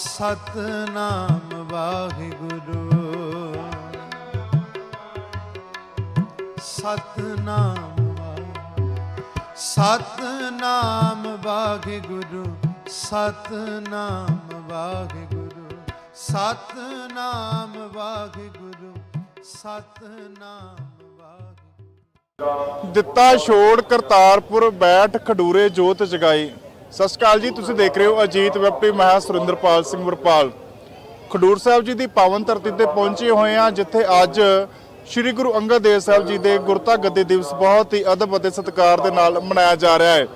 ਸਤਨਾਮ ਵਾਹਿਗੁਰੂ। ਸਤਨਾਮ ਵਾਹਿ- ਸਤਨਾਮ ਵਾਹਿਗੁਰੂ। ਸਤਨਾਮ ਵਾਹਿਗੁਰੂ। ਸਤਨਾਮ ਵਾਹਿਗੁਰੂ। ਸਤਨਾਮ ਵਾਹਿਗੁਰੂ। ਦਿੱਤਾ ਛੋੜ ਕਰਤਾਰਪੁਰ ਬੈਠ ਖਡੂਰੇ ਜੋਤ ਜਗਾਈ। ਸਤਿ ਸ਼੍ਰੀ ਅਕਾਲ ਜੀ, ਤੁਸੀਂ ਦੇਖ ਰਹੇ ਹੋ ਅਜੀਤ ਵੈਬਟੀ ਮੈਂ ਹਾਂ ਸੁਰਿੰਦਰਪਾਲ ਸਿੰਘ ਵਰਪਾਲ। ਖਡੂਰ ਸਾਹਿਬ ਜੀ ਦੀ ਪਾਵਨ ਧਰਤੀ ਤੇ ਪਹੁੰਚੇ ਹੋਏ ਹਾਂ, ਜਿੱਥੇ ਅੱਜ ਸ੍ਰੀ ਗੁਰੂ ਅੰਗਦ ਦੇਵ ਸਾਹਿਬ ਜੀ ਦੇ ਗੁਰਤਾ ਗੱਦੀ ਦਿਵਸ ਬਹੁਤ ਹੀ ਅਦਬ ਅਤੇ ਸਤਿਕਾਰ ਦੇ ਨਾਲ ਮਨਾਇਆ ਜਾ ਰਿਹਾ ਹੈ।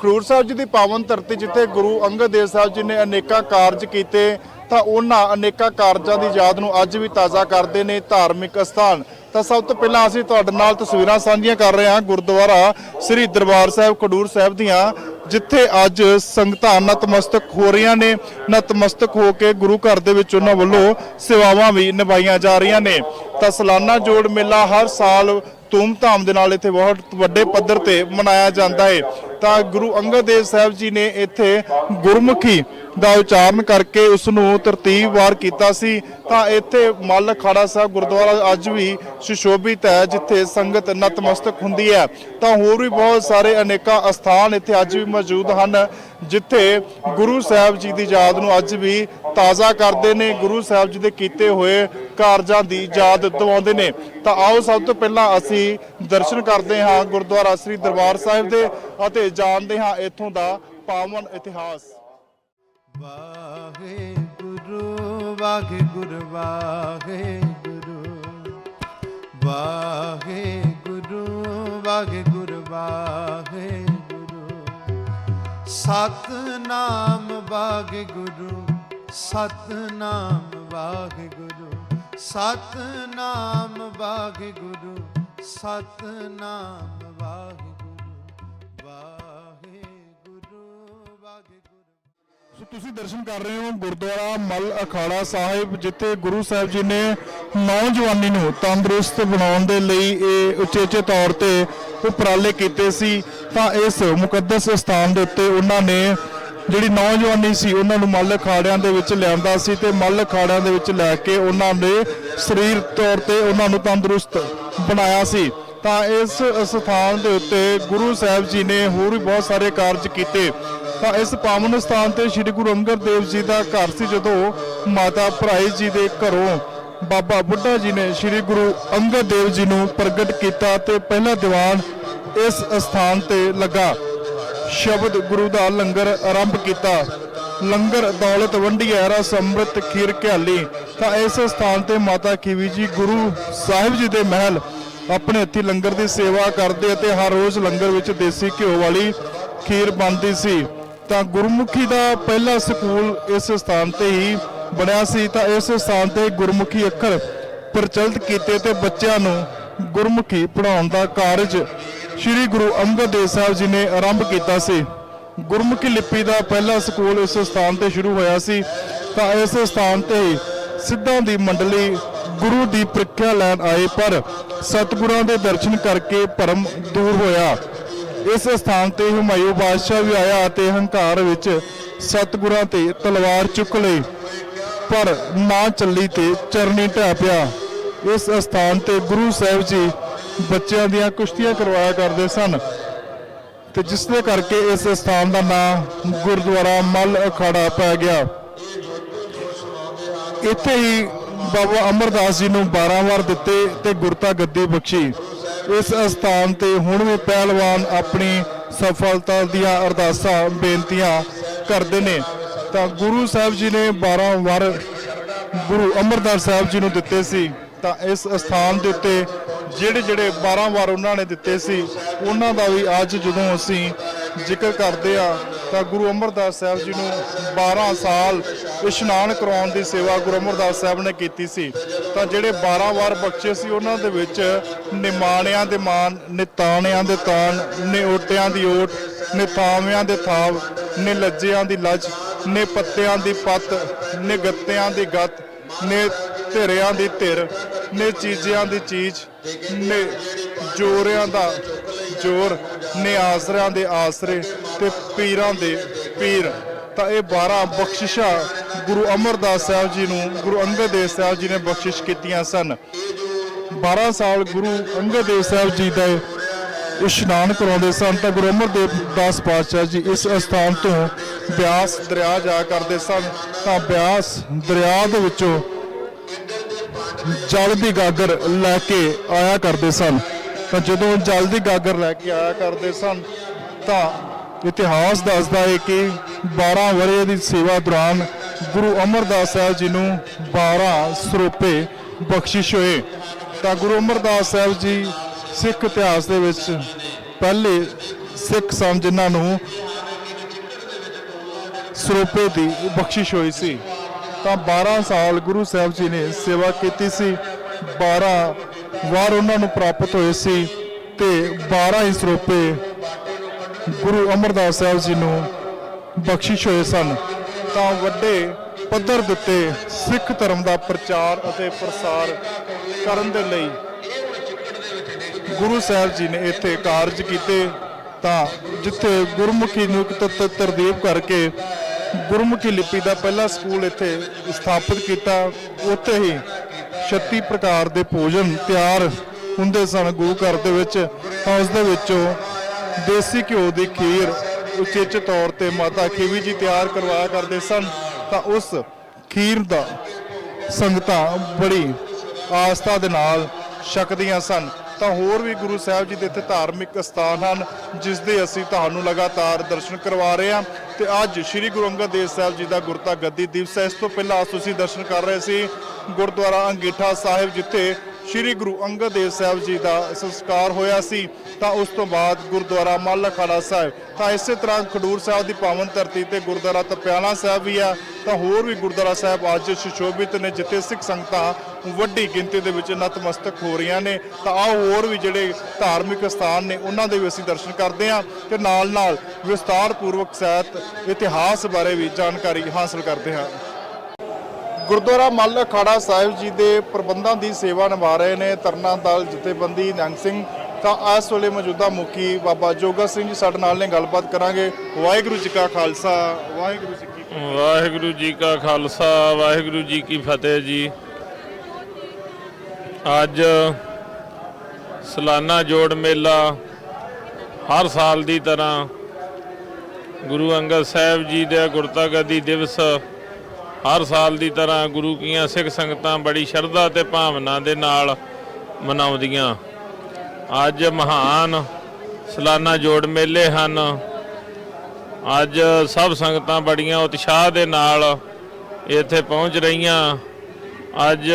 ਖਡੂਰ ਸਾਹਿਬ ਜੀ ਦੀ ਪਾਵਨ ਧਰਤੀ ਜਿੱਥੇ ਗੁਰੂ ਅੰਗਦ ਦੇਵ ਸਾਹਿਬ ਜੀ ਨੇ ਅਨੇਕਾਂ ਕਾਰਜ ਕੀਤੇ, ਤਾਂ ਉਹਨਾਂ ਅਨੇਕਾਂ ਕਾਰਜਾਂ ਦੀ ਯਾਦ ਨੂੰ ਅੱਜ ਵੀ ਤਾਜ਼ਾ ਕਰਦੇ ਨੇ ਧਾਰਮਿਕ ਅਸਥਾਨ। ਤਾਂ ਸਭ ਤੋਂ ਪਹਿਲਾਂ ਅਸੀਂ ਤੁਹਾਡੇ ਨਾਲ ਤਸਵੀਰਾਂ ਸਾਂਝੀਆਂ ਕਰ ਰਹੇ ਹਾਂ ਗੁਰਦੁਆਰਾ ਸ੍ਰੀ ਦਰਬਾਰ ਸਾਹਿਬ ਖਡੂਰ ਸਾਹਿਬ ਦੀਆਂ, ਜਿੱਥੇ ਅੱਜ ਸੰਗਤਾਂ ਨਤਮਸਤਕ ਹੋ ਰਹੀਆਂ ਨੇ, ਨਤਮਸਤਕ ਹੋ ਕੇ ਗੁਰੂ ਘਰ ਦੇ ਵਿੱਚ ਉਹਨਾਂ ਵੱਲੋਂ ਸੇਵਾਵਾਂ ਵੀ ਨਿਭਾਈਆਂ ਜਾ ਰਹੀਆਂ ਨੇ। ਤਾਂ ਸਾਲਾਨਾ ਜੋੜ ਮੇਲਾ ਹਰ ਸਾਲ ਧੂਮਧਾਮ ਦੇ ਨਾਲ ਇੱਥੇ ਬਹੁਤ ਵੱਡੇ ਪੱਧਰ ਤੇ ਮਨਾਇਆ ਜਾਂਦਾ ਹੈ ਤਾਂ ਗੁਰੂ ਅੰਗਦ ਦੇਵ ਸਾਹਿਬ ਜੀ ਨੇ ਇੱਥੇ ਗੁਰਮੁਖੀ ਦਾ ਉਚਾਰਨ ਕਰਕੇ ਉਸ ਨੂੰ ਤਰਤੀਬਵਾਰ ਕੀਤਾ ਸੀ। ਤਾਂ ਇੱਥੇ ਮੱਲ ਅਖਾੜਾ ਸਾਹਿਬ ਗੁਰਦੁਆਰਾ ਅੱਜ ਵੀ ਸੁਸ਼ੋਭਿਤ ਹੈ, ਜਿੱਥੇ ਸੰਗਤ ਨਤਮਸਤਕ ਹੁੰਦੀ ਹੈ। ਤਾਂ ਹੋਰ ਵੀ ਬਹੁਤ ਸਾਰੇ ਅਨੇਕਾਂ ਅਸਥਾਨ ਇੱਥੇ ਅੱਜ ਵੀ ਮੌਜੂਦ ਹਨ, ਜਿੱਥੇ ਗੁਰੂ ਸਾਹਿਬ ਜੀ ਦੀ ਯਾਦ ਨੂੰ ਅੱਜ ਵੀ ਤਾਜ਼ਾ ਕਰਦੇ ਨੇ, ਗੁਰੂ ਸਾਹਿਬ ਜੀ ਦੇ ਕੀਤੇ ਹੋਏ ਕਾਰਜਾਂ ਦੀ ਯਾਦ ਦਿਵਾਉਂਦੇ ਨੇ। ਤਾਂ ਆਓ ਸਭ ਤੋਂ ਪਹਿਲਾਂ ਅਸੀਂ ਦਰਸ਼ਨ ਕਰਦੇ ਹਾਂ ਗੁਰਦੁਆਰਾ ਸ੍ਰੀ ਦਰਬਾਰ ਸਾਹਿਬ ਦੇ ਅਤੇ ਜਾਣਦੇ ਹਾਂ ਇੱਥੋਂ ਦਾ ਪਾਵਨ ਇਤਿਹਾਸ। ਵਾਹਿਗੁਰੂ ਵਾਹਿਗੁਰੂ ਵਾਹਿਗੁਰੂ। ਵਾਹਿਗੁਰੂ ਵਾਹਿਗੁਰੂ ਵਾਹਿਗੁਰੂ। ਸਤਨਾਮ ਵਾਹਿਗੁਰੂ। ਸਤਨਾਮ ਵਾਹਿਗੁਰੂ ਸਤਨਾਮ ਵਾਹਿਗੁਰੂ ਸਤਨਾਮ ਵਾਹਿਗੁਰੂ ਵਾਹਿਗੁਰੂ ਵਾਹਿਗੁਰੂ। ਸੋ ਤੁਸੀਂ ਦਰਸ਼ਨ ਕਰ ਰਹੇ ਹੋ ਗੁਰਦੁਆਰਾ ਮਲ ਅਖਾੜਾ ਸਾਹਿਬ, ਜਿੱਥੇ ਗੁਰੂ ਸਾਹਿਬ ਜੀ ਨੇ ਨੌਜਵਾਨੀ ਨੂੰ ਤੰਦਰੁਸਤ ਬਣਾਉਣ ਦੇ ਲਈ ਇਹ ਉਚੇਚੇ ਤੌਰ ਤੇ ਉਪਰਾਲੇ ਕੀਤੇ ਸੀ। ਤਾਂ ਇਸ ਮੁਕੱਦਸ ਸਥਾਨ ਦੇ ਉੱਤੇ ਉਹਨਾਂ ਨੇ ਜਿਹੜੀ ਨੌਜਵਾਨੀ ਸੀ, ਉਹਨਾਂ ਨੂੰ ਮੱਲ ਅਖਾੜਿਆਂ ਦੇ ਵਿੱਚ ਲਿਆਂਦਾ ਸੀ ਤੇ ਮੱਲ ਅਖਾੜਿਆਂ ਦੇ ਵਿੱਚ ਲੈ ਕੇ ਉਹਨਾਂ ਨੇ ਸਰੀਰ ਤੌਰ ਤੇ ਉਹਨਾਂ ਨੂੰ ਤੰਦਰੁਸਤ ਬਣਾਇਆ ਸੀ। ਤਾਂ ਇਸ ਸਥਾਨ ਦੇ ਉੱਤੇ ਗੁਰੂ ਸਾਹਿਬ ਜੀ ਨੇ ਹੋਰ ਵੀ ਬਹੁਤ ਸਾਰੇ ਕਾਰਜ ਕੀਤੇ। ਤਾਂ ਇਸ ਪਾਵਨ ਸਥਾਨ ਤੇ ਸ੍ਰੀ ਗੁਰੂ ਅੰਗਦ ਦੇਵ ਜੀ ਦਾ ਘਰ ਸੀ ਜਦੋਂ ਮਾਤਾ ਭਰਾਈ ਜੀ ਦੇ ਘਰੋਂ ਬਾਬਾ ਬੁੱਢਾ ਜੀ ਨੇ ਸ੍ਰੀ ਗੁਰੂ ਅੰਗਦ ਦੇਵ ਜੀ ਨੂੰ ਪ੍ਰਗਟ ਕੀਤਾ ਤੇ ਪਹਿਲਾ ਦੀਵਾਨ ਇਸ ਸਥਾਨ ਤੇ ਲੱਗਾ। ਸ਼ਬਦ ਗੁਰੂ ਦਾ ਲੰਗਰ ਆਰੰਭ ਕੀਤਾ। ਲੰਗਰ ਦੌਲਤ ਵੰਡੀਐ ਰਸ ਅੰਮ੍ਰਿਤ ਖੀਰ ਘਿਆਲੀ। ਤਾਂ ਇਸ ਸਥਾਨ ਤੇ ਮਾਤਾ ਕੀਵੀ ਜੀ ਗੁਰੂ ਸਾਹਿਬ ਜੀ ਦੇ ਮਹਿਲ ਆਪਣੇ ਹੱਥੀ ਲੰਗਰ ਦੀ ਸੇਵਾ ਕਰਦੇ ਅਤੇ ਹਰ ਰੋਜ਼ ਲੰਗਰ ਵਿੱਚ ਦੇਸੀ ਘਿਓ ਵਾਲੀ ਖੀਰ ਬਣਦੀ ਸੀ। ਤਾਂ ਗੁਰਮੁਖੀ ਦਾ ਪਹਿਲਾ ਸਕੂਲ ਇਸ ਸਥਾਨ ਤੇ ਹੀ ਬਣਿਆ ਸੀ। ਤਾਂ ਇਸ ਸਥਾਨ ਤੇ ਗੁਰਮੁਖੀ ਅੱਖਰ ਪ੍ਰਚਲਿਤ ਕੀਤੇ ਤੇ ਬੱਚਿਆਂ ਨੂੰ ਗੁਰਮੁਖੀ ਪੜਾਉਣ ਦਾ ਕਾਰਜ ਸ੍ਰੀ ਗੁਰੂ ਅੰਗਦ ਦੇਵ ਸਾਹਿਬ ਜੀ ਨੇ ਆਰੰਭ ਕੀਤਾ ਸੀ। ਗੁਰਮੁਖੀ ਲਿਪੀ ਦਾ ਪਹਿਲਾ ਸਕੂਲ ਇਸ ਸਥਾਨ ਤੇ ਸ਼ੁਰੂ ਹੋਇਆ ਸੀ। ਤਾਂ ਇਸ ਸਥਾਨ ਤੇ ਹੀ ਸਿੱਧਾਂ ਦੀ ਮੰਡਲੀ ਗੁਰੂ ਦੀ ਪ੍ਰੀਖਿਆ ਲੈਣ ਆਏ, ਪਰ ਸਤਿਗੁਰਾਂ ਦੇ ਦਰਸ਼ਨ ਕਰਕੇ ਭਰਮ ਦੂਰ ਹੋਇਆ। ਇਸ ਸਥਾਨ ਤੇ ਹੁਮਾਯੂ ਬਾਦਸ਼ਾਹ ਵੀ ਆਇਆ ਅਤੇ ਹੰਕਾਰ ਵਿੱਚ ਸਤਿਗੁਰਾਂ ਤੇ ਤਲਵਾਰ ਚੁੱਕ ਲਈ, ਪਰ ਨਾ ਚੱਲੀ ਤੇ ਚਰਨੀ ਢਹਿ ਪਿਆ। ਇਸ ਸਥਾਨ ਤੇ ਗੁਰੂ ਸਾਹਿਬ ਜੀ ਬੱਚਿਆਂ ਦੀਆਂ ਕੁਸ਼ਤੀਆਂ ਕਰਵਾਇਆ ਕਰਦੇ ਸਨ ਤੇ ਜਿਸ ਦੇ ਕਰਕੇ ਇਸ ਸਥਾਨ ਦਾ ਨਾਮ ਗੁਰਦੁਆਰਾ ਮੱਲ ਅਖਾੜਾ ਪੈ ਗਿਆ। ਇੱਥੇ ਹੀ ਬਾਬਾ ਅਮਰਦਾਸ ਜੀ ਨੂੰ 12 ਵਾਰ ਦਿੱਤੇ ਤੇ ਗੁਰਤਾ ਗੱਦੀ ਬਖਸ਼ੀ। ਇਸ ਸਥਾਨ ਤੇ ਹੁਣ ਵੀ ਪਹਿਲਵਾਨ ਆਪਣੀ ਸਫਲਤਾ ਦੀਆਂ ਅਰਦਾਸਾਂ, ਬੇਨਤੀਆਂ ਕਰਦੇ ਨੇ। ਤਾਂ ਗੁਰੂ ਸਾਹਿਬ ਜੀ ਨੇ 12 ਵਾਰ ਗੁਰੂ ਅਮਰਦਾਸ ਸਾਹਿਬ ਜੀ ਨੂੰ ਦਿੱਤੇ ਸੀ। ਤਾਂ ਇਸ ਸਥਾਨ ਦੇ ਉੱਤੇ ਜਿਹੜੇ ਜਿਹੜੇ 12 ਵਾਰ ਉਹਨਾਂ ਨੇ ਦਿੱਤੇ ਸੀ, ਉਹਨਾਂ ਦਾ ਵੀ ਅੱਜ ਜਦੋਂ ਅਸੀਂ ਜ਼ਿਕਰ ਕਰਦੇ ਆ ਤਾਂ ਗੁਰੂ ਅਮਰਦਾਸ ਸਾਹਿਬ ਜੀ ਨੂੰ 12 ਸਾਲ ਇਸ਼ਨਾਨ ਕਰਾਉਣ ਦੀ ਸੇਵਾ ਗੁਰੂ ਅਮਰਦਾਸ ਸਾਹਿਬ ਨੇ ਕੀਤੀ ਸੀ। ਤਾਂ ਜਿਹੜੇ 12 ਵਾਰ ਬਖਸ਼ੇ ਸੀ, ਉਹਨਾਂ ਦੇ ਵਿੱਚ ਨਿਮਾਣਿਆਂ ਦੇ ਮਾਨ ਨਿਤਾਣਿਆਂ ਦੇ ਤਾਣ ਨਿਓਟਿਆਂ ਦੀ ਓਟ, ਨਿਥਾਵਿਆਂ ਦੇ ਥਾਵ ਨੇ ਲੱਜਿਆਂ ਦੀ ਲੱਜ ਨੇ ਪੱਤਿਆਂ ਦੀ ਪੱਤ ਨੇ ਗੱਤਿਆਂ ਦੀ ਗੱਤ, ਨੇ ਧਿਰਿਆਂ ਦੀ ਧਿਰ, ਨੇ ਚੀਜ਼ਿਆਂ ਦੀ ਚੀਜ਼, ਨੇ ਜੋਰਿਆਂ ਦਾ ਜੋਰ, ਨੇ ਆਸਰਿਆਂ ਦੇ ਆਸਰੇ ਤੇ ਪੀਰਾਂ ਦੇ ਪੀਰ। ਤਾਂ ਇਹ 12 ਬਖਸ਼ਿਸ਼ਾਂ ਗੁਰੂ ਅਮਰਦਾਸ ਸਾਹਿਬ ਜੀ ਨੂੰ, ਗੁਰੂ ਅੰਗਦ ਦੇਵ ਸਾਹਿਬ ਜੀ ਨੇ ਬਖਸ਼ਿਸ਼ ਕੀਤੀਆਂ ਸਨ। 12 ਸਾਲ ਗੁਰੂ ਅੰਗਦ ਦੇਵ ਸਾਹਿਬ ਜੀ ਦਾ ਇਸ਼ਨਾਨ ਕਰਾਉਂਦੇ ਸਨ ਤਾਂ ਗੁਰੂ ਅਮਰਦੇਵ ਦਾਸ ਪਾਤਸ਼ਾਹ ਜੀ ਇਸ ਅਸਥਾਨ ਤੋਂ ਬਿਆਸ ਦਰਿਆ ਜਾ ਕਰਦੇ ਸਨ। ਤਾਂ ਬਿਆਸ ਦਰਿਆ ਦੇ ਵਿੱਚੋਂ ਜਲ ਦੀ ਗਾਗਰ ਲੈ ਕੇ ਆਇਆ ਕਰਦੇ ਸਨ। ਤਾਂ ਜਦੋਂ ਜਲ ਦੀ ਗਾਗਰ ਲੈ ਕੇ ਆਇਆ ਕਰਦੇ ਸਨ, ਤਾਂ ਇਤਿਹਾਸ ਦੱਸਦਾ ਹੈ ਕਿ 12 ਵਰ੍ਹੇ ਦੀ ਸੇਵਾ ਦੌਰਾਨ ਗੁਰੂ ਅਮਰਦਾਸ ਸਾਹਿਬ ਜੀ ਨੂੰ 12 ਸਰੋਪੇ ਬਖਸ਼ਿਸ਼ ਹੋਏ। ਤਾਂ ਗੁਰੂ ਅਮਰਦਾਸ ਸਾਹਿਬ ਜੀ ਸਿੱਖ ਇਤਿਹਾਸ ਦੇ ਵਿੱਚ ਪਹਿਲੇ ਸਿੱਖ ਸਨ ਜਿਨ੍ਹਾਂ ਨੂੰ ਸਰੋਪੇ ਦੀ ਬਖਸ਼ਿਸ਼ ਹੋਈ ਸੀ। ਤਾਂ 12 ਸਾਲ ਗੁਰੂ ਸਾਹਿਬ ਜੀ ਨੇ ਸੇਵਾ ਕੀਤੀ ਸੀ। 12 ਵਾਰ ਉਹਨਾਂ ਨੂੰ ਪ੍ਰਾਪਤ ਹੋਏ ਸੀ ਤੇ 12 ਹੀ ਸਰੋਪੇ ਗੁਰੂ ਅਮਰਦਾਸ ਸਾਹਿਬ ਜੀ ਨੂੰ ਬਖਸ਼ਿਸ਼ ਹੋਏ ਸਨ। ਤਾਂ ਵੱਡੇ ਪੱਧਰ ਦਿੱਤੇ ਸਿੱਖ ਧਰਮ ਦਾ ਪ੍ਰਚਾਰ ਅਤੇ ਪ੍ਰਸਾਰ ਕਰਨ ਦੇ ਲਈ ਗੁਰੂ ਸਾਹਿਬ ਜੀ ਨੇ ਇੱਥੇ ਕਾਰਜ ਕੀਤੇ। ਤਾਂ ਜਿੱਥੇ ਗੁਰਮੁਖੀ ਨੂੰ ਇੱਕ ਤ- ਤਰਦੀਪ ਕਰਕੇ ਗੁਰਮੁਖੀ ਲਿਪੀ ਦਾ ਪਹਿਲਾ ਸਕੂਲ ਇੱਥੇ ਸਥਾਪਿਤ ਕੀਤਾ। ਉੱਥੇ ਹੀ 36 ਪ੍ਰਕਾਰ ਦੇ ਭੋਜਨ ਤਿਆਰ ਹੁੰਦੇ ਸਨ ਗੁਰੂ ਘਰ ਦੇ ਵਿੱਚ। ਤਾਂ ਉਸ ਦੇ ਵਿੱਚੋਂ ਦੇਸੀ ਘਿਓ ਦੀ ਖੀਰ ਉਚੇਚ ਤੌਰ ਤੇ ਮਾਤਾ ਖੀਵੀ ਜੀ ਤਿਆਰ ਕਰਵਾਇਆ ਕਰਦੇ ਸਨ। ਤਾਂ ਉਸ ਖੀਰ ਦਾ ਸੰਗਤਾਂ ਬੜੀ ਆਸਥਾ ਦੇ ਨਾਲ ਛਕਦੀਆਂ ਸਨ। ਤਾਂ ਹੋਰ ਵੀ ਗੁਰੂ ਸਾਹਿਬ ਜੀ ਦੇ ਇੱਥੇ ਧਾਰਮਿਕ ਸਥਾਨ ਹਨ, ਜਿਸ ਦੇ ਅਸੀਂ ਤੁਹਾਨੂੰ ਲਗਾਤਾਰ ਦਰਸ਼ਨ ਕਰਵਾ ਰਹੇ ਹਾਂ। ਤੇ ਅੱਜ ਸ੍ਰੀ ਗੁਰੂ ਅੰਗਦ ਦੇਵ ਸਾਹਿਬ ਜੀ ਦਾ ਗੁਰਤਾ ਗੱਦੀ ਦਿਵਸ ਹੈ। ਇਸ ਤੋਂ ਪਹਿਲਾਂ ਅੱਜ ਤੁਸੀਂ ਦਰਸ਼ਨ ਕਰ ਰਹੇ ਸੀ ਗੁਰਦੁਆਰਾ ਅੰਗੀਠਾ ਸਾਹਿਬ, ਜਿੱਥੇ ਸ੍ਰੀ ਗੁਰੂ ਅੰਗਦ ਦੇਵ ਸਾਹਿਬ ਜੀ ਦਾ ਸੰਸਕਾਰ ਹੋਇਆ ਸੀ, ਤਾਂ ਉਸ ਤੋਂ ਬਾਅਦ ਗੁਰਦੁਆਰਾ ਮੱਲ ਅਖਾੜਾ ਸਾਹਿਬ, ਤਾਂ ਇਸੇ ਤਰ੍ਹਾਂ ਖਡੂਰ ਸਾਹਿਬ ਦੀ ਪਾਵਨ ਧਰਤੀ ਤੇ ਗੁਰਦੁਆਰਾ ਤਪਿਆਲਾ ਸਾਹਿਬ ਵੀ ਆ, ਤਾਂ ਹੋਰ ਵੀ ਗੁਰਦੁਆਰਾ ਸਾਹਿਬ ਅੱਜ ਸੁਸ਼ੋਭਿਤ ਨੇ, ਜਿੱਥੇ ਸਿੱਖ ਸੰਗਤਾਂ ਵੱਡੀ ਗਿਣਤੀ ਦੇ ਵਿੱਚ ਨਤਮਸਤਕ ਹੋ ਰਹੀਆਂ ਨੇ, ਤਾਂ ਆਓ ਹੋਰ ਵੀ ਜਿਹੜੇ ਧਾਰਮਿਕ ਸਥਾਨ ਨੇ, ਉਹਨਾਂ ਦੇ ਵੀ ਅਸੀਂ ਦਰਸ਼ਨ ਕਰਦੇ ਹਾਂ ਤੇ ਨਾਲ ਨਾਲ ਵਿਸਤਾਰ ਪੂਰਵਕ ਸਾਹਿਤ ਇਤਿਹਾਸ ਬਾਰੇ ਵੀ ਜਾਣਕਾਰੀ ਹਾਸਲ ਕਰਦੇ ਹਾਂ। ਗੁਰਦੁਆਰਾ ਮੱਲ ਅਖਾੜਾ ਸਾਹਿਬ ਜੀ ਦੇ ਪ੍ਰਬੰਧਾਂ ਦੀ ਸੇਵਾ ਨਿਭਾ ਰਹੇ ਨੇ। ਤਰਨਾ ਦਲ ਜਥੇਬੰਦੀ ਨੰਗ ਸਿੰਘ। ਤਾਂ ਇਸ ਵੇਲੇ ਮੌਜੂਦਾ ਮੁਖੀ ਬਾਬਾ ਜੋਗਾ ਸਿੰਘ ਜੀ ਸਾਡੇ ਨਾਲ ਨੇ, ਗੱਲਬਾਤ ਕਰਾਂਗੇ। ਵਾਹਿਗੁਰੂ ਜੀ ਕਾ ਖਾਲਸਾ। ਵਾਹਿਗੁਰੂ ਜੀ ਕੀ ਫਤਿਹ। ਵਾਹਿਗੁਰੂ ਜੀ ਕਾ ਖਾਲਸਾ, ਵਾਹਿਗੁਰੂ ਜੀ ਕੀ ਫਤਿਹ ਜੀ। ਅੱਜ ਸਲਾਨਾ ਜੋੜ ਮੇਲਾ ਹਰ ਸਾਲ ਦੀ ਤਰ੍ਹਾਂ ਗੁਰੂ ਅੰਗਦ ਸਾਹਿਬ ਜੀ ਦੇ ਗੁਰਤਾਗਦੀ ਦਿਵਸ ਹਰ ਸਾਲ ਦੀ ਤਰ੍ਹਾਂ ਗੁਰੂ ਕੀਆਂ ਸਿੱਖ ਸੰਗਤਾਂ ਬੜੀ ਸ਼ਰਧਾ ਤੇ ਭਾਵਨਾ ਦੇ ਨਾਲ ਮਨਾਉਂਦੀਆਂ। ਅੱਜ ਮਹਾਨ ਸਲਾਨਾ ਜੋੜ ਮੇਲੇ ਹਨ। ਅੱਜ ਸਭ ਸੰਗਤਾਂ ਬੜੀਆਂ ਉਤਸ਼ਾਹ ਦੇ ਨਾਲ ਇੱਥੇ ਪਹੁੰਚ ਰਹੀਆਂ। ਅੱਜ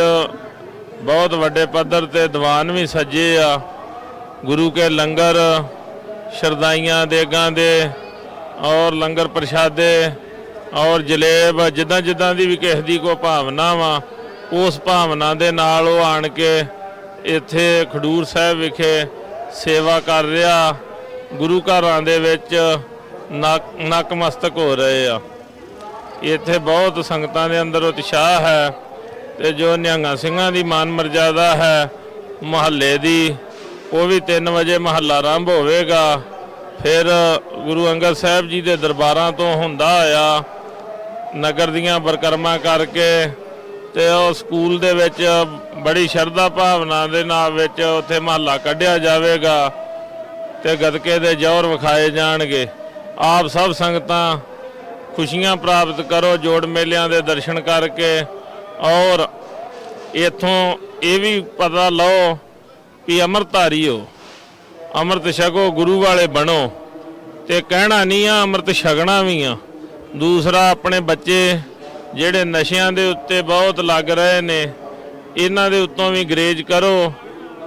ਬਹੁਤ ਵੱਡੇ ਪੱਧਰ ਤੇ ਦੀਵਾਨ ਵੀ ਸੱਜੇ ਆ। ਗੁਰੂ ਕੇ ਲੰਗਰ ਸ਼ਰਦਾਈਆਂ ਦੇਗਾਂ ਦੇ ਔਰ ਲੰਗਰ ਪ੍ਰਸ਼ਾਦੇ ਔਰ ਜਲੇਬ, ਜਿੱਦਾਂ ਜਿੱਦਾਂ ਦੀ ਵੀ ਕਿਸੇ ਦੀ ਕੋ ਭਾਵਨਾ ਵਾ, ਉਸ ਭਾਵਨਾ ਦੇ ਨਾਲ ਉਹ ਆਣ ਕੇ ਇੱਥੇ ਖਡੂਰ ਸਾਹਿਬ ਵਿਖੇ ਸੇਵਾ ਕਰ ਰਿਹਾ। ਗੁਰੂ ਘਰਾਂ ਦੇ ਵਿੱਚ ਨਕ, ਨਕਮਸਤਕ ਹੋ ਰਹੇ ਆ। ਇੱਥੇ ਬਹੁਤ ਸੰਗਤਾਂ ਦੇ ਅੰਦਰ ਉਤਸ਼ਾਹ ਹੈ ਤੇ ਜੋ ਨਿਹੰਗਾਂ ਸਿੰਘਾਂ ਦੀ ਮਾਨ ਮਰਜ਼ਾਦਾ ਹੈ, ਮਹੱਲੇ ਦੀ, ਉਹ ਵੀ 3 ਵਜੇ ਮਹੱਲਾ ਆਰੰਭ ਹੋਵੇਗਾ। ਫਿਰ ਗੁਰੂ ਅੰਗਦ ਸਾਹਿਬ ਜੀ ਦੇ ਦਰਬਾਰਾਂ ਤੋਂ ਹੁੰਦਾ ਆ ਨਗਰ ਦੀਆਂ ਬਰਕਰਮਾ ਕਰਕੇ ਤੇ ਉਹ ਸਕੂਲ ਦੇ ਵਿੱਚ ਬੜੀ ਸ਼ਰਧਾ ਭਾਵਨਾ ਦੇ ਨਾਲ ਵਿੱਚ ਉੱਥੇ ਮਹੱਲਾ ਕੱਢਿਆ ਜਾਵੇਗਾ ਤੇ ਗਦਕੇ ਦੇ ਜ਼ੋਰ ਵਿਖਾਏ ਜਾਣਗੇ। ਆਪ ਸਭ ਸੰਗਤਾਂ ਖੁਸ਼ੀਆਂ ਪ੍ਰਾਪਤ ਕਰੋ, ਜੋੜ ਮੇਲਿਆਂ ਦੇ ਦਰਸ਼ਨ ਕਰਕੇ ਔਰ ਇਥੋਂ ਇਹ ਵੀ ਪਤਾ ਲਓ ਕਿ ਅੰਮ੍ਰਿਤਧਾਰੀ ਹੋ। ਅੰਮ੍ਰਿਤ ਛਕੋ, ਗੁਰੂ ਵਾਲੇ ਬਣੋ ਤੇ ਕਹਿਣਾ ਨਹੀਂ ਆ, ਅੰਮ੍ਰਿਤ ਛਕਣਾ ਵੀ ਆ। ਦੂਸਰਾ ਆਪਣੇ ਬੱਚੇ ਜਿਹੜੇ ਨਸ਼ਿਆਂ ਦੇ ਉੱਤੇ ਬਹੁਤ ਲੱਗ ਰਹੇ ਨੇ, ਇਹਨਾਂ ਦੇ ਉੱਤੋਂ ਵੀ ਗਰੇਜ ਕਰੋ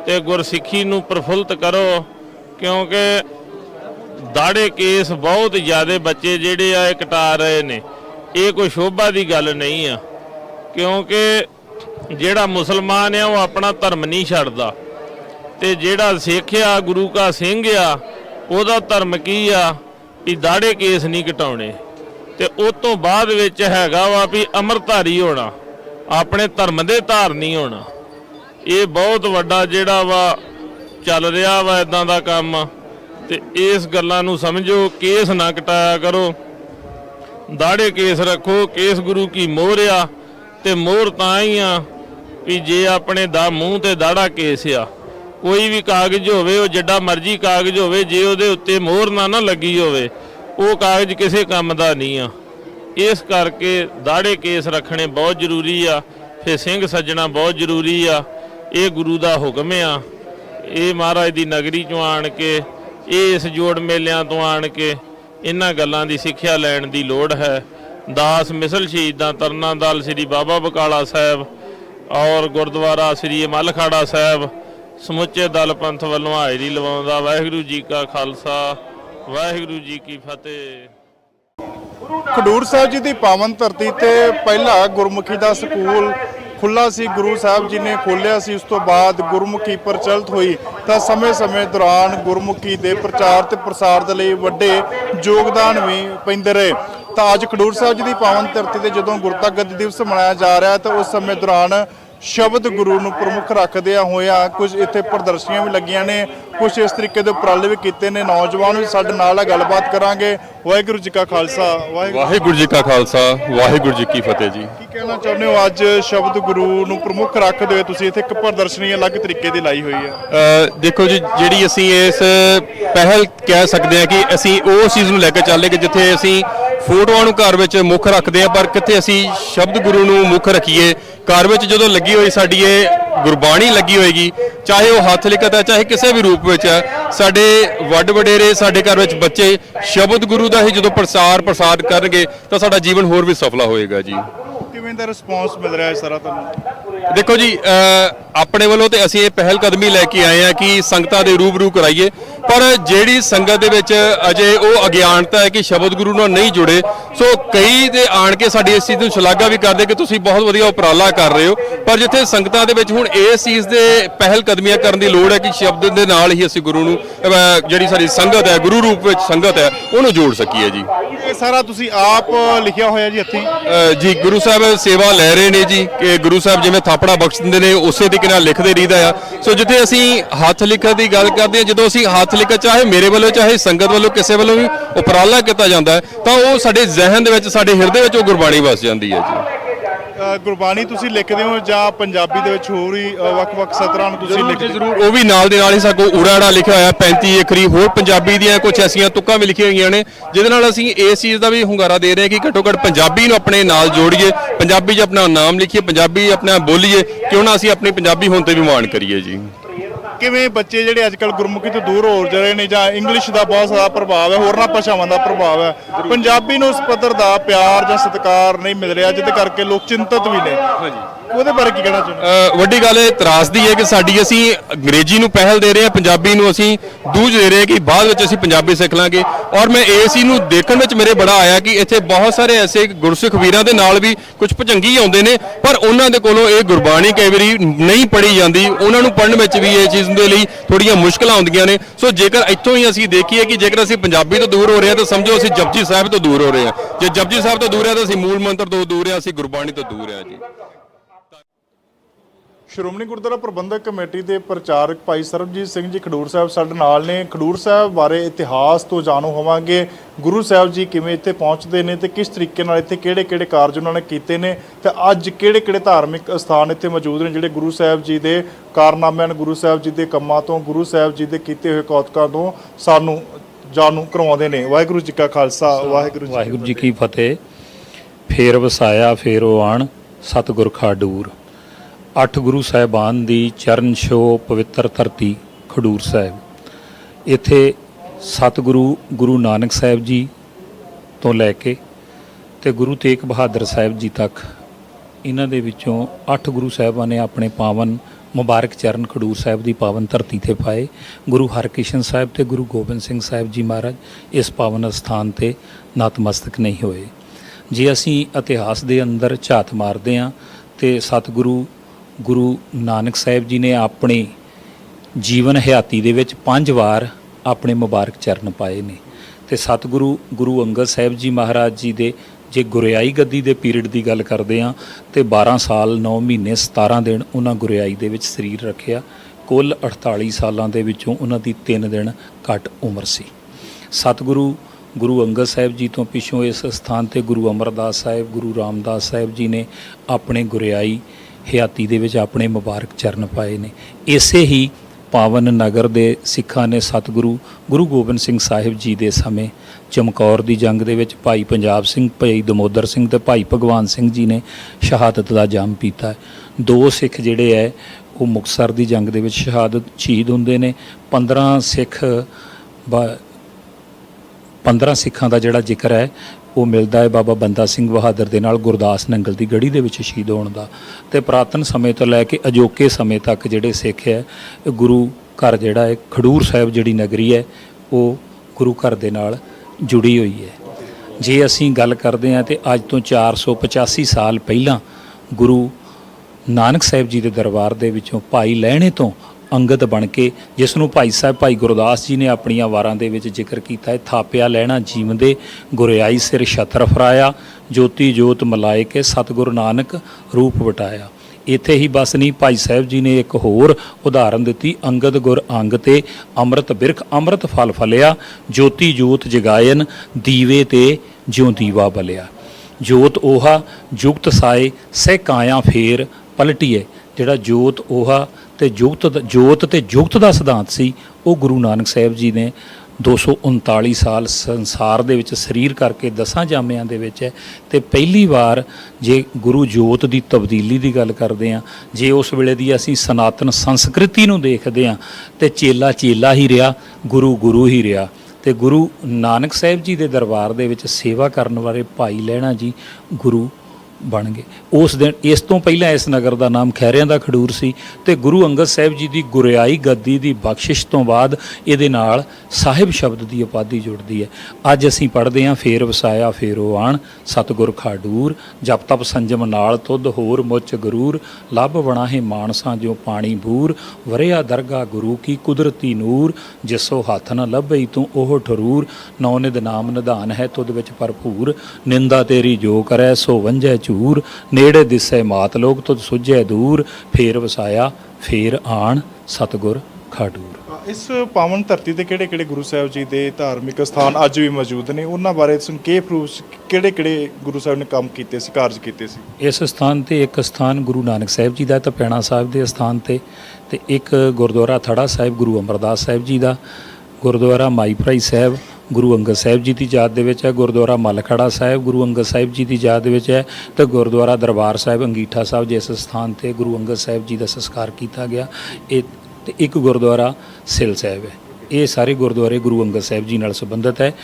ਤੇ ਗੁਰਸਿੱਖੀ ਨੂੰ ਪ੍ਰਫੁੱਲਤ ਕਰੋ, ਕਿਉਂਕਿ ਦਾੜੇ ਕੇਸ ਬਹੁਤ ਜ਼ਿਆਦਾ ਬੱਚੇ ਜਿਹੜੇ ਆ ਇਹ ਕਟਾ ਰਹੇ ਨੇ। ਇਹ ਕੋਈ ਸ਼ੋਭਾ ਦੀ ਗੱਲ ਨਹੀਂ ਆ, ਕਿਉਂਕਿ ਜਿਹੜਾ ਮੁਸਲਮਾਨ ਆ ਉਹ ਆਪਣਾ ਧਰਮ ਨਹੀਂ ਛੱਡਦਾ। ਤੇ ਜਿਹੜਾ ਸਿੱਖ ਆ, ਗੁਰੂ ਕਾ ਸਿੰਘ ਆ, ਉਹਦਾ ਧਰਮ ਕੀ ਆ ਵੀ ਦਾੜੇ ਕੇਸ ਨਹੀਂ ਕਟਾਉਣੇ। ਤੇ ਉਸ ਤੋਂ ਬਾਅਦ ਵਿੱਚ ਹੈਗਾ ਵਾ ਵੀ ਅਮਰਧਾਰੀ ਹੋਣਾ। ਆਪਣੇ ਧਰਮ ਦੇ ਧਾਰਨੀ ਹੋਣਾ। ਇਹ ਬਹੁਤ ਵੱਡਾ ਜਿਹੜਾ ਵਾ ਚੱਲ ਰਿਹਾ ਵਾ ਇਦਾਂ ਦਾ ਕੰਮ। ਤੇ ਇਸ ਗੱਲਾਂ ਨੂੰ ਸਮਝੋ, ਕੇਸ ਨਾ ਕਟਾਇਆ ਕਰੋ। ਦਾੜੇ ਕੇਸ ਰੱਖੋ, ਕੇਸ ਗੁਰੂ ਕੀ ਮੋਹਰ ਆ ਤੇ ਮੋਹਰ ਤਾਂ ਹੀ ਆ ਵੀ ਜੇ ਆਪਣੇ ਦਾ ਮੂੰਹ ਤੇ ਦਾੜਾ ਕੇਸ ਆ। ਕੋਈ ਵੀ ਕਾਗਜ਼ ਹੋਵੇ, ਉਹ ਜਿੱਡਾ ਮਰਜ਼ੀ ਕਾਗਜ਼ ਹੋਵੇ, ਜੇ ਉਹਦੇ ਉੱਤੇ ਮੋਹਰ ਨਾ ਨਾ ਲੱਗੀ ਹੋਵੇ ਉਹ ਕਾਗਜ਼ ਕਿਸੇ ਕੰਮ ਦਾ ਨਹੀਂ ਆ। ਇਸ ਕਰਕੇ ਦਾੜੇ ਕੇਸ ਰੱਖਣੇ ਬਹੁਤ ਜ਼ਰੂਰੀ ਆ, ਫਿਰ ਸਿੰਘ ਸੱਜਣਾ ਬਹੁਤ ਜ਼ਰੂਰੀ ਆ। ਇਹ ਗੁਰੂ ਦਾ ਹੁਕਮ ਆ। ਇਹ ਮਹਾਰਾਜ ਦੀ ਨਗਰੀ ਚੋਂ ਆਣ ਕੇ, ਇਹ ਇਸ ਜੋੜ ਮੇਲਿਆਂ ਤੋਂ ਆਣ ਕੇ, ਇਹਨਾਂ ਗੱਲਾਂ ਦੀ ਸਿੱਖਿਆ ਲੈਣ ਦੀ ਲੋੜ ਹੈ। ਦਾਸ ਮਿਸਲ ਸ਼ਹੀਦਾਂ ਤਰਨਾ ਦਲ ਸ੍ਰੀ ਬਾਬਾ ਬਕਾਲਾ ਸਾਹਿਬ ਔਰ ਗੁਰਦੁਆਰਾ ਸ੍ਰੀ ਮਲਖਾੜਾ ਸਾਹਿਬ ਸਮੁੱਚੇ ਦਲ ਪੰਥ ਵੱਲੋਂ ਹਾਜ਼ਰੀ ਲਵਾਉਂਦਾ। ਵਾਹਿਗੁਰੂ ਜੀ ਕਾ ਖਾਲਸਾ। ਵਾਹਿਗੁਰੂ ਜੀ ਕੀ ਫਤਿਹ। ਖਡੂਰ ਸਾਹਿਬ ਜੀ ਦੀ ਪਾਵਨ ਧਰਤੀ ਤੇ ਪਹਿਲਾ ਗੁਰਮੁਖੀ ਦਾ ਸਕੂਲ ਖੁੱਲਾ ਸੀ, ਗੁਰੂ ਸਾਹਿਬ ਜੀ ਨੇ ਖੋਲ੍ਹਿਆ ਸੀ, ਉਸ ਤੋਂ ਬਾਅਦ ਗੁਰਮੁਖੀ ਪ੍ਰਚਲਿਤ ਹੋਈ। ਤਾਂ ਸਮੇਂ-ਸਮੇਂ ਦੌਰਾਨ ਗੁਰਮੁਖੀ ਦੇ ਪ੍ਰਚਾਰ ਤੇ ਪ੍ਰਸਾਰ ਦੇ ਲਈ ਵੱਡੇ ਯੋਗਦਾਨ ਵੀ ਪੈਂਦੇ ਰਹੇ। ਤਾਂ ਅੱਜ ਖਡੂਰ ਸਾਹਿਬ ਜੀ ਦੀ ਪਾਵਨ ਧਰਤੀ ਤੇ ਜਦੋਂ ਗੁਰਤਾ ਗੱਦੀ ਦਿਵਸ ਮਨਾਇਆ ਜਾ ਰਿਹਾ ਤਾਂ ਉਸ ਸਮੇਂ ਦੌਰਾਨ ਸ਼ਬਦ ਗੁਰੂ ਨੂੰ ਪ੍ਰਮੁੱਖ ਰੱਖਦਿਆਂ ਹੋਇਆਂ ਕੁਝ ਇੱਥੇ ਪ੍ਰਦਰਸ਼ਨੀਆਂ ਵੀ ਲੱਗੀਆਂ ਨੇ। ਕੁਝ ਇਸ ਤਰੀਕੇ ਦੇ ਉਪਰਾਲੇ ਵੀ ਕੀਤੇ ਨੇ। ਨੌਜਵਾਨ ਵੀ ਸਾਡੇ ਨਾਲ ਆ ਗੱਲਬਾਤ ਕਰਾਂਗੇ। ਵਾਹਿਗੁਰੂ ਜੀ ਕਾ ਖਾਲਸਾ। ਵਾਹਿਗੁਰੂ ਜੀ ਕਾ ਖਾਲਸਾ। ਵਾਹਿਗੁਰੂ ਜੀ ਕੀ ਫਤਿਹ ਜੀ। ਕੀ ਕਹਿਣਾ ਚਾਹੁੰਦੇ ਹੋ? ਅੱਜ ਸ਼ਬਦ ਗੁਰੂ ਨੂੰ ਪ੍ਰਮੁੱਖ ਰੱਖਦੇ ਹੋਏ ਤੁਸੀਂ ਇੱਥੇ ਇੱਕ ਪ੍ਰਦਰਸ਼ਨੀ ਅਲੱਗ ਤਰੀਕੇ ਦੀ ਲਾਈ ਹੋਈ ਹੈ। ਦੇਖੋ ਜੀ ਜਿਹੜੀ ਅਸੀਂ ਇਸ ਪਹਿਲ ਕਹਿ ਸਕਦੇ ਹਾਂ ਕਿ ਅਸੀਂ ਉਸ ਚੀਜ਼ ਨੂੰ ਲੈ ਕੇ ਚੱਲੇ ਕਿ ਜਿੱਥੇ ਅਸੀਂ ਫੋਟੋਆਂ ਨੂੰ ਘਰ ਵਿੱਚ ਮੁੱਖ ਰੱਖਦੇ ਹਾਂ ਪਰ ਕਿੱਥੇ ਅਸੀਂ ਸ਼ਬਦ ਗੁਰੂ ਨੂੰ ਮੁੱਖ ਰੱਖੀਏ? ਘਰ ਵਿੱਚ ਜਦੋਂ ਲੱਗੀ ਹੋਈ ਸਾਡੀ ਇਹ ਗੁਰਬਾਣੀ ਲੱਗੀ ਹੋਏਗੀ, ਚਾਹੇ ਉਹ ਹੱਥ ਲਿਖਤ ਹੈ, ਚਾਹੇ ਕਿਸੇ ਵੀ ਰੂਪ ਵਿੱਚ ਹੈ, ਸਾਡੇ ਵੱਡ ਵਡੇਰੇ, ਸਾਡੇ ਘਰ ਵਿੱਚ ਬੱਚੇ ਸ਼ਬਦ ਗੁਰੂ ਦਾ ਹੀ ਜਦੋਂ ਪ੍ਰਸਾਰ ਪ੍ਰਸਾਰ ਕਰਨਗੇ, ਤਾਂ ਸਾਡਾ ਜੀਵਨ ਹੋਰ ਵੀ ਸਫਲਾ ਹੋਏਗਾ ਜੀ। ਕਿਵੇਂ ਦਾ ਰਿਸਪੌਂਸ ਮਿਲ ਰਿਹਾ ਹੈ ਸਾਰਾ ਤੁਹਾਨੂੰ? ਦੇਖੋ ਜੀ ਆਪਣੇ ਵੱਲੋਂ ਤੇ ਅਸੀਂ ਇਹ ਪਹਿਲ ਕਦਮੀ ਲੈ ਕੇ ਆਏ ਆ ਕਿ ਸੰਗਤਾਂ ਦੇ ਰੂਬਰੂ ਕਰਾਈਏ। ਪਰ ਜਿਹੜੀ ਸੰਗਤ ਦੇ ਵਿੱਚ ਅਜੇ ਉਹ ਅਗਿਆਨਤਾ ਹੈ ਕਿ ਸ਼ਬਦ ਗੁਰੂ ਨਾਲ ਨਹੀਂ ਜੁੜੇ ਸੋ ਕਈ ਤੇ ਆਣ ਕੇ ਸਾਡੀ ਇਸ ਚੀਜ਼ ਨੂੰ ਸ਼ਲਾਘਾ ਵੀ ਕਰਦੇ ਕਿ ਤੁਸੀਂ ਬਹੁਤ ਵਧੀਆ ਉਪਰਾਲਾ ਕਰ ਰਹੇ ਹੋ। ਪਰ ਜਿੱਥੇ ਸੰਗਤਾਂ ਦੇ ਵਿੱਚ ਹੁਣ ਇਸ ਚੀਜ਼ ਦੇ ਪਹਿਲ ਕਦਮੀਆਂ ਕਰਨ ਦੀ ਲੋੜ ਹੈ ਕਿ ਸ਼ਬਦ ਦੇ ਨਾਲ ਹੀ ਅਸੀਂ ਗੁਰੂ ਨੂੰ ਜਿਹੜੀ ਸਾਡੀ ਸੰਗਤ ਹੈ ਗੁਰੂ ਰੂਪ ਵਿੱਚ ਸੰਗਤ ਹੈ ਉਹਨੂੰ ਜੋੜ ਸਕੀਏ ਜੀ। ਇਹ ਸਾਰਾ ਤੁਸੀਂ ਆਪ ਲਿਖਿਆ ਹੋਇਆ ਜੀ ਹੱਥੀਂ? ਜੀ ਗੁਰੂ ਸਾਹਿਬ ਸੇਵਾ ਲੈ ਰਹੇ ਨੇ ਜੀ, ਕਿ ਗੁਰੂ ਸਾਹਿਬ ਜਿਵੇਂ ਥਾਪੜਾ ਬਖਸ਼ ਦਿੰਦੇ ਨੇ, ਉਸੇ ਤਰੀਕੇ ਨਾਲ ਲਿਖਦੇ ਰਹੀਦਾ ਆ। ਸੋ ਜਿੱਥੇ ਅਸੀਂ ਹੱਥ ਲਿਖਤ ਦੀ ਗੱਲ ਕਰਦੇ ਹਾਂ, ਜਦੋਂ ਅਸੀਂ ਹੱਥ ਲਿਖਤ ਚਾਹੇ ਮੇਰੇ ਵੱਲੋਂ, ਚਾਹੇ ਸੰਗਤ ਵੱਲੋਂ, ਕਿਸੇ ਵੱਲੋਂ ਵੀ ਉਪਰਾਲਾ ਕੀਤਾ ਜਾਂਦਾ ਤਾਂ ਉਹ ਸਾਡੇ ਜ਼ਿਹਨ ਦੇ ਵਿੱਚ, ਸਾਡੇ ਹਿਰਦੇ ਵਿੱਚ ਉਹ ਗੁਰਬਾਣੀ ਵਸ ਜਾਂਦੀ ਹੈ ਜੀ। ਗੁਰਬਾਣੀ ਤੁਸੀਂ ਲਿਖਦੇ ਹੋ ਜਾਂ ਪੰਜਾਬੀ ਦੇ ਵਿੱਚ ਹੋਰ ਹੀ ਵੱਖ-ਵੱਖ ਸਤਰਾਂ ਨੂੰ ਤੁਸੀਂ ਲਿਖਦੇ ਹੋ? ਜ਼ਰੂਰ। ਉਹ ਵੀ ਨਾਲ ਦੇ ਨਾਲ ਹੀ ਸਾਕੋ ਊੜਾੜਾ ਲਿਖਿਆ ਹੋਇਆ 35 ਅੱਖਰੀ ਹੋਰ ਪੰਜਾਬੀ ਦੀਆਂ ਕੁਝ ਐਸੀਆਂ ਤੁਕਾਂ ਵੀ ਲਿਖੀਆਂ ਹੋਈਆਂ ਨੇ ਜਿਹਦੇ ਨਾਲ ਅਸੀਂ ਇਸ ਚੀਜ਼ ਦਾ ਵੀ ਹੁੰਗਾਰਾ ਦੇ ਰਹੇ ਹਾਂ ਕਿ ਘੱਟੋ ਘੱਟ ਪੰਜਾਬੀ ਨੂੰ ਆਪਣੇ ਨਾਲ ਜੋੜੀਏ ਪੰਜਾਬੀ 'ਚ ਆਪਣਾ ਨਾਮ ਲਿਖੀਏ ਪੰਜਾਬੀ ਆਪਣਾ ਬੋਲੀਏ ਕਿਉਂ ਨਾ ਅਸੀਂ ਆਪਣੀ ਪੰਜਾਬੀ ਹੋਣ ਤੇ ਵੀ ਮਾਣ ਕਰੀਏ ਜੀ। ਕਿਵੇਂ ਬੱਚੇ ਜਿਹੜੇ ਅੱਜ ਕੱਲ੍ਹ ਗੁਰਮੁਖੀ ਤੋਂ ਦੂਰ ਹੋ ਰਹੇ ਨੇ ਜਾਂ ਇੰਗਲਿਸ਼ ਦਾ ਬਹੁਤ ਜ਼ਿਆਦਾ ਪ੍ਰਭਾਵ ਹੈ ਹੋਰਨਾਂ ਭਾਸ਼ਾਵਾਂ ਦਾ ਪ੍ਰਭਾਵ ਹੈ। ਪੰਜਾਬੀ ਨੂੰ ਉਸ ਪੱਧਰ ਦਾ ਪਿਆਰ ਜਾਂ ਸਤਿਕਾਰ ਨਹੀਂ ਮਿਲ ਰਿਹਾ ਜਿਹਦੇ ਕਰਕੇ ਲੋਕ ਚਿੰਤਤ ਵੀ ਨੇ। ਉਹਦੇ ਬਾਰੇ ਕੀ ਕਹਿਣਾ ਚਾਹੁੰਦੇ ਵੱਡੀ ਗੱਲ ਇਹ ਤਰਾਸਦੀ ਹੈ ਕਿ ਸਾਡੀ ਅਸੀਂ ਅੰਗਰੇਜ਼ੀ ਨੂੰ ਪਹਿਲ ਦੇ ਰਹੇ ਹਾਂ ਪੰਜਾਬੀ ਨੂੰ ਅਸੀਂ ਦੂਜ ਦੇ ਰਹੇ ਹਾਂ ਕਿ ਬਾਅਦ ਵਿੱਚ ਅਸੀਂ ਪੰਜਾਬੀ ਸਿੱਖ ਲਾਂਗੇ। ਔਰ ਮੈਂ ਚੀਜ਼ ਨੂੰ ਦੇਖਣ ਵਿੱਚ ਮੇਰੇ ਬੜਾ ਆਇਆ ਕਿ ਇੱਥੇ ਬਹੁਤ ਸਾਰੇ ਐਸੇ ਗੁਰਸਿੱਖ ਵੀਰਾਂ ਦੇ ਨਾਲ ਵੀ ਕੁਝ ਭਜੰਗੀ ਆਉਂਦੇ ਨੇ ਪਰ ਉਹਨਾਂ ਦੇ ਕੋਲੋਂ ਇਹ ਗੁਰਬਾਣੀ ਕਈ ਵਾਰੀ ਨਹੀਂ ਪੜ੍ਹੀ ਜਾਂਦੀ। ਉਹਨਾਂ ਨੂੰ ਪੜ੍ਹਨ ਵਿੱਚ ਵੀ ਇਹ ਚੀਜ਼ ਦੇ ਲਈ ਥੋੜੀਆਂ ਮੁਸ਼ਕਲਾਂ ਆਉਂਦੀਆਂ ਨੇ। ਸੋ ਜੇਕਰ ਇੱਥੋਂ ਹੀ ਅਸੀਂ ਦੇਖੀਏ ਕਿ ਜੇਕਰ ਅਸੀਂ ਪੰਜਾਬੀ ਤੋਂ ਦੂਰ ਹੋ ਰਹੇ ਹਾਂ, ਤਾਂ ਸਮਝੋ ਅਸੀਂ ਜਪਜੀ ਸਾਹਿਬ ਤੋਂ ਦੂਰ ਹੋ ਰਹੇ ਹਾਂ। ਜੇ ਜਪਜੀ ਸਾਹਿਬ ਤੋਂ ਦੂਰ ਹਾਂ, ਤਾਂ ਅਸੀਂ ਮੂਲ ਮੰਤਰ ਤੋਂ ਦੂਰ ਹਾਂ, ਅਸੀਂ ਗੁਰਬਾਣੀ ਤੋਂ ਦੂਰ ਹਾਂ ਜੀ। ਸ਼੍ਰੋਮਣੀ ਗੁਰਦੁਆਰਾ ਪ੍ਰਬੰਧਕ ਕਮੇਟੀ ਦੇ ਪ੍ਰਚਾਰਕ ਭਾਈ ਸਰਬਜੀਤ ਸਿੰਘ ਜੀ ਖਡੂਰ ਸਾਹਿਬ ਸਾਡੇ ਨਾਲ ਨੇ। ਖਡੂਰ ਸਾਹਿਬ ਬਾਰੇ ਇਤਿਹਾਸ ਤੋਂ ਜਾਣੂ ਹੋਵਾਂਗੇ। ਗੁਰੂ ਸਾਹਿਬ ਜੀ ਕਿਵੇਂ ਇੱਥੇ ਪਹੁੰਚਦੇ ਨੇ ਤੇ ਕਿਸ ਤਰੀਕੇ ਨਾਲ ਇੱਥੇ ਕਿਹੜੇ-ਕਿਹੜੇ ਕਾਰਜ ਉਹਨਾਂ ਨੇ ਕੀਤੇ ਨੇ ਤੇ ਅੱਜ ਕਿਹੜੇ-ਕਿਹੜੇ ਧਾਰਮਿਕ ਸਥਾਨ ਇੱਥੇ ਮੌਜੂਦ ਨੇ ਜਿਹੜੇ ਗੁਰੂ ਸਾਹਿਬ ਜੀ ਦੇ ਕਾਰਨਾਮਿਆਂ ਨੂੰ ਗੁਰੂ ਸਾਹਿਬ ਜੀ ਦੇ ਕੰਮਾਂ ਤੋਂ ਗੁਰੂ ਸਾਹਿਬ ਜੀ ਦੇ ਕੀਤੇ ਹੋਏ ਕੌਤਕਾਂ ਤੋਂ ਸਾਨੂੰ ਜਾਣੂ ਕਰਵਾਉਂਦੇ ਨੇ। ਵਾਹਿਗੁਰੂ ਜੀ ਕਾ ਖਾਲਸਾ ਵਾਹਿਗੁਰੂ ਜੀ ਵਾਹਿਗੁਰੂ ਜੀ ਕੀ ਫਤਿਹ। ਫੇਰ ਵਸਾਇਆ ਫੇਰ ਉਹ ਆਣ ਸਤਿਗੁਰ ਖਾਡੂਰ। ਅੱਠ ਗੁਰੂ ਸਾਹਿਬਾਨ ਦੀ ਚਰਨ ਛੋਹ ਪਵਿੱਤਰ ਧਰਤੀ ਖਡੂਰ ਸਾਹਿਬ। ਇੱਥੇ ਸਤਿਗੁਰੂ ਗੁਰੂ ਨਾਨਕ ਸਾਹਿਬ ਜੀ ਤੋਂ ਲੈ ਕੇ ਤੇ ਗੁਰੂ ਤੇਗ ਬਹਾਦਰ ਸਾਹਿਬ ਜੀ ਤੱਕ ਇਹਨਾਂ ਦੇ ਵਿੱਚੋਂ ਅੱਠ ਗੁਰੂ ਸਾਹਿਬਾਨ ਨੇ ਆਪਣੇ ਪਾਵਨ ਮੁਬਾਰਕ ਚਰਨ ਖਡੂਰ ਸਾਹਿਬ ਦੀ ਪਾਵਨ ਧਰਤੀ ਤੇ ਪਾਏ। ਗੁਰੂ ਹਰਕ੍ਰਿਸ਼ਨ ਸਾਹਿਬ ਤੇ ਗੁਰੂ ਗੋਬਿੰਦ ਸਿੰਘ ਸਾਹਿਬ ਜੀ ਮਹਾਰਾਜ ਇਸ ਪਾਵਨ ਸਥਾਨ ਤੇ ਨਤਮਸਤਕ ਨਹੀਂ ਹੋਏ। ਜੇ ਅਸੀਂ ਇਤਿਹਾਸ ਦੇ ਅੰਦਰ ਝਾਤ ਮਾਰਦੇ ਹਾਂ ਤੇ ਸਤਿਗੁਰੂ ਗੁਰੂ ਨਾਨਕ ਸਾਹਿਬ ਜੀ ਨੇ ਆਪਣੇ ਜੀਵਨ ਹਯਾਤੀ ਦੇ ਵਿੱਚ ਪੰਜ ਵਾਰ ਆਪਣੇ ਮੁਬਾਰਕ ਚਰਨ ਪਾਏ ਨੇ। ਤੇ ਸਤਿਗੁਰੂ ਗੁਰੂ ਅੰਗਦ ਸਾਹਿਬ ਜੀ ਮਹਾਰਾਜ ਜੀ ਦੇ ਜੇ ਗੁਰਿਆਈ ਗੱਦੀ ਦੇ ਪੀਰੀਅਡ ਦੀ ਗੱਲ ਕਰਦੇ ਆ ਤੇ 12 ਸਾਲ 9 ਮਹੀਨੇ 17 ਦਿਨ ਉਹਨਾਂ ਗੁਰਿਆਈ ਦੇ ਵਿੱਚ ਸਰੀਰ ਰੱਖਿਆ। ਕੁੱਲ 48 ਸਾਲਾਂ ਦੇ ਵਿੱਚੋਂ ਉਹਨਾਂ ਦੀ 3 ਦਿਨ ਘੱਟ ਉਮਰ ਸੀ। ਸਤਿਗੁਰੂ ਗੁਰੂ ਅੰਗਦ ਸਾਹਿਬ ਜੀ ਤੋਂ ਪਿੱਛੋਂ ਇਸ ਸਥਾਨ ਤੇ ਗੁਰੂ ਅਮਰਦਾਸ ਸਾਹਿਬ, ਗੁਰੂ ਰਾਮਦਾਸ ਸਾਹਿਬ ਜੀ ਨੇ ਆਪਣੇ ਗੁਰਿਆਈ ਹਯਾਤੀ ਦੇ ਵਿੱਚ ਆਪਣੇ ਮੁਬਾਰਕ ਚਰਨ ਪਾਏ ਨੇ। ਇਸੇ ਹੀ ਪਾਵਨ ਨਗਰ ਦੇ ਸਿੱਖਾਂ ਨੇ ਸਤਿਗੁਰੂ ਗੁਰੂ ਗੋਬਿੰਦ ਸਿੰਘ ਸਾਹਿਬ ਜੀ ਦੇ ਸਮੇਂ ਚਮਕੌਰ ਦੀ ਜੰਗ ਦੇ ਵਿੱਚ ਭਾਈ ਪੰਜਾਬ ਸਿੰਘ, ਭਾਈ ਦਮੋਦਰ ਸਿੰਘ ਤੇ ਭਾਈ ਭਗਵਾਨ ਸਿੰਘ ਜੀ ਨੇ ਸ਼ਹਾਦਤ ਦਾ ਜਾਮ ਪੀਤਾ ਦੋ ਸਿੱਖ ਜਿਹੜੇ ਹੈ ਉਹ ਮੁਕਤਸਰ ਦੀ ਜੰਗ ਦੇ ਵਿੱਚ ਸ਼ਹਾਦਤ ਸ਼ਹੀਦ ਹੁੰਦੇ ਨੇ। 15 ਸਿੱਖ ਬਾ- 15 ਸਿੱਖਾਂ ਦਾ ਜਿਹੜਾ ਜ਼ਿਕਰ ਹੈ ਉਹ ਮਿਲਦਾ ਹੈ ਬਾਬਾ ਬੰਦਾ ਸਿੰਘ ਬਹਾਦਰ ਦੇ ਨਾਲ ਗੁਰਦਾਸ ਨੰਗਲ ਦੀ ਗੜੀ ਦੇ ਵਿੱਚ ਸ਼ਹੀਦ ਹੋਣ ਦਾ। ਤੇ ਪ੍ਰਾਤਨ ਸਮੇਂ ਤੋਂ ਲੈ ਕੇ ਅਜੋਕੇ ਸਮੇਂ ਤੱਕ ਜਿਹੜੇ ਸਿੱਖ ਹੈ, ਗੁਰੂ ਘਰ ਜਿਹੜਾ ਹੈ, ਖਡੂਰ ਸਾਹਿਬ ਜਿਹੜੀ ਨਗਰੀ ਹੈ, ਉਹ ਗੁਰੂ ਘਰ ਦੇ ਨਾਲ ਜੁੜੀ ਹੋਈ ਹੈ। ਜੇ ਅਸੀਂ ਗੱਲ ਕਰਦੇ ਹਾਂ ਤੇ ਅੱਜ ਤੋਂ 485 ਸਾਲ ਪਹਿਲਾਂ ਗੁਰੂ ਨਾਨਕ ਸਾਹਿਬ ਜੀ ਦੇ ਦਰਬਾਰ ਦੇ ਵਿੱਚੋਂ ਭਾਈ ਲਹਿਣੇ ਤੋਂ ਅੰਗਦ ਬਣ ਕੇ ਜਿਸ ਨੂੰ ਭਾਈ ਸਾਹਿਬ, ਭਾਈ ਗੁਰਦਾਸ ਜੀ ਨੇ ਆਪਣੀਆਂ ਵਾਰਾਂ ਦੇ ਵਿੱਚ ਜ਼ਿਕਰ ਕੀਤਾ ਹੈ, ਥਾਪਿਆ ਲੈਣਾ, ਜੀਵਦੇ ਗੁਰਿਆਈ ਸਿਰ ਛਤਰ ਫਰਾਇਆ, ਜੋਤੀ ਜੋਤ ਮਲਾਇ ਕੇ ਸਤਿਗੁਰੂ ਨਾਨਕ ਰੂਪ ਵਟਾਇਆ। ਇੱਥੇ ਹੀ ਬਸ ਨਹੀਂ, ਭਾਈ ਸਾਹਿਬ ਜੀ ਨੇ ਇੱਕ ਹੋਰ ਉਦਾਹਰਨ ਦਿੱਤੀ, ਅੰਗਦ ਗੁਰ ਅੰਗ ਤੇ ਅੰਮ੍ਰਿਤ ਬਿਰਖ, ਅੰਮ੍ਰਿਤ ਫਲ ਫਲਿਆ, ਜੋਤੀ ਜੋਤ ਜਗਾਇਨ, ਦੀਵੇ ਤੇ ਜਿਉਂ ਦੀਵਾ ਬਲਿਆ। ਜੋਤ 오ਹਾ ਜੁਗਤ ਸਾਏ, ਸਹਿ ਕਾਇਆ ਫੇਰ ਪਲਟੀਏ ਜਿਹੜਾ ਜੋਤ 오ਹਾ ਤੇ ਜੁਗਤ ਜੋਤ ਤੇ ਜੁਗਤ ਦਾ ਸਿਧਾਂਤ ਸੀ, ਉਹ ਗੁਰੂ ਨਾਨਕ ਸਾਹਿਬ ਜੀ ਨੇ 239 ਸਾਲ ਸੰਸਾਰ ਦੇ ਵਿੱਚ ਸਰੀਰ ਕਰਕੇ ਦਸਾਂ ਜਾਮਿਆਂ ਦੇ ਵਿੱਚ ਹੈ ਤੇ ਪਹਿਲੀ ਵਾਰ ਜੇ ਗੁਰੂ ਜੋਤ ਦੀ ਤਬਦੀਲੀ ਦੀ ਗੱਲ ਕਰਦੇ ਆ ਜੇ ਉਸ ਵੇਲੇ ਦੀ ਅਸੀਂ ਸਨਾਤਨ ਸੰਸਕ੍ਰਿਤੀ ਨੂੰ ਦੇਖਦੇ ਆ ਤੇ ਚੇਲਾ ਚੇਲਾ ਹੀ ਰਿਹਾ, ਗੁਰੂ ਗੁਰੂ ਹੀ ਰਿਹਾ। ਤੇ ਗੁਰੂ ਨਾਨਕ ਸਾਹਿਬ ਜੀ ਦੇ ਦਰਬਾਰ ਦੇ ਵਿੱਚ ਸੇਵਾ ਕਰਨ ਵਾਲੇ ਭਾਈ ਲਹਿਣਾ ਜੀ, ਗੁਰੂ ਬਣ ਗਏ। ਉਸ ਦਿਨ, ਇਸ ਤੋਂ ਪਹਿਲਾਂ ਇਸ ਨਗਰ ਦਾ ਨਾਮ ਖੈਰਿਆਂ ਦਾ ਖਡੂਰ ਸੀ ਤੇ ਗੁਰੂ ਅੰਗਦ ਸਾਹਿਬ ਜੀ ਦੀ ਗੁਰਿਆਈ ਗੱਦੀ ਦੀ ਬਖਸ਼ਿਸ਼ ਤੋਂ ਬਾਅਦ ਇਹਦੇ ਨਾਲ ਸਾਹਿਬ ਸ਼ਬਦ ਦੀ ਉਪਾਧੀ ਜੁੜਦੀ ਹੈ। ਅੱਜ ਅਸੀਂ ਪੜ੍ਹਦੇ ਹਾਂ, ਫੇਰ ਵਸਾਇਆ, ਫੇਰੋ ਆਣ, ਸਤਿਗੁਰ ਖਾਡੂਰ, ਜਪ ਤਪ ਸੰਜਮ ਨਾਲ ਤੁਧ ਹੋਰ ਮੁੱਚ ਗਰੂਰ, ਲੱਭ ਬਣਾ ਹੈ ਮਾਨਸਾਂ ਜੋ ਪਾਣੀ ਬੂਰ, ਵਰਿਆ ਦਰਗਾ ਗੁਰੂ ਕੀ ਕੁਦਰਤੀ ਨੂਰ, ਜਿਸੋ ਹੱਥ ਨ ਲੱਭਈ ਤੂੰ ਉਹ ਠਰੂਰ, ਨੌ ਨਿਦ ਨਾਮ ਨਿਧਾਨ ਹੈ ਤੁਧ ਵਿੱਚ ਭਰਪੂਰ, ਨਿੰਦਾ ਤੇਰੀ ਜੋ ਕਰੈ ਸੋ ਵੰਜੈ ਝੂਰ ਨੇੜੇ ਦਿਸੈ ਮਾਤ ਲੋਕ ਤੁਧ ਸੁਝੈ ਦੂਰ ਫੇਰ ਵਸਾਇਆ ਫੇਰ ਆਣ ਸਤਿਗੁਰ ਖਾਡੂਰ। ਇਸ ਪਾਵਨ ਧਰਤੀ ਤੇ ਕਿਹੜੇ-ਕਿਹੜੇ ਗੁਰੂ ਸਾਹਿਬ ਜੀ ਦੇ ਧਾਰਮਿਕ ਸਥਾਨ ਅੱਜ ਵੀ ਮੌਜੂਦ ਨੇ? ਉਹਨਾਂ ਬਾਰੇ ਸੰਖੇਪ ਰੂਪ ਚ ਕਿਹੜੇ-ਕਿਹੜੇ ਗੁਰੂ ਸਾਹਿਬ ਨੇ ਕੰਮ ਕੀਤੇ ਸੀ ਕਾਰਜ ਕੀਤੇ ਸੀ? ਇਸ ਸਥਾਨ ਤੇ ਇੱਕ ਸਥਾਨ ਗੁਰੂ ਨਾਨਕ ਸਾਹਿਬ ਜੀ ਦਾ ਹੈ ਤਪੈਣਾ ਸਾਹਿਬ ਦੇ ਸਥਾਨ ਤੇ ਤੇ ਇੱਕ ਗੁਰਦੁਆਰਾ ਥੜਾ ਸਾਹਿਬ ਗੁਰੂ ਅਮਰਦਾਸ ਸਾਹਿਬ ਜੀ ਦਾ ਗੁਰਦੁਆਰਾ ਮਾਈ ਭਰਾਈ ਸਾਹਿਬ ਗੁਰੂ ਅੰਗਦ ਸਾਹਿਬ ਜੀ ਦੀ ਯਾਦ ਦੇ ਵਿੱਚ ਹੈ ਗੁਰਦੁਆਰਾ ਮਲਖੜਾ ਸਾਹਿਬ ਗੁਰੂ ਅੰਗਦ ਸਾਹਿਬ ਜੀ ਦੀ ਯਾਦ ਦੇ ਵਿੱਚ ਹੈ ਤੇ ਗੁਰਦੁਆਰਾ ਦਰਬਾਰ ਸਾਹਿਬ ਅੰਗੀਠਾ ਸਾਹਿਬ ਜਿਸ ਸਥਾਨ ਤੇ ਗੁਰੂ ਅੰਗਦ ਸਾਹਿਬ ਜੀ ਦਾ ਸੰਸਕਾਰ ਕੀਤਾ ਗਿਆ ਇਹ ਤੇ ਇੱਕ ਗੁਰਦੁਆਰਾ ਸਿਲ ਸਾਹਿਬ ਹੈ। ਇਹ ਸਾਰੇ ਗੁਰਦੁਆਰੇ ਗੁਰੂ ਅੰਗਦ ਸਾਹਿਬ ਜੀ ਨਾਲ ਸੰਬੰਧਿਤ ਹੈ।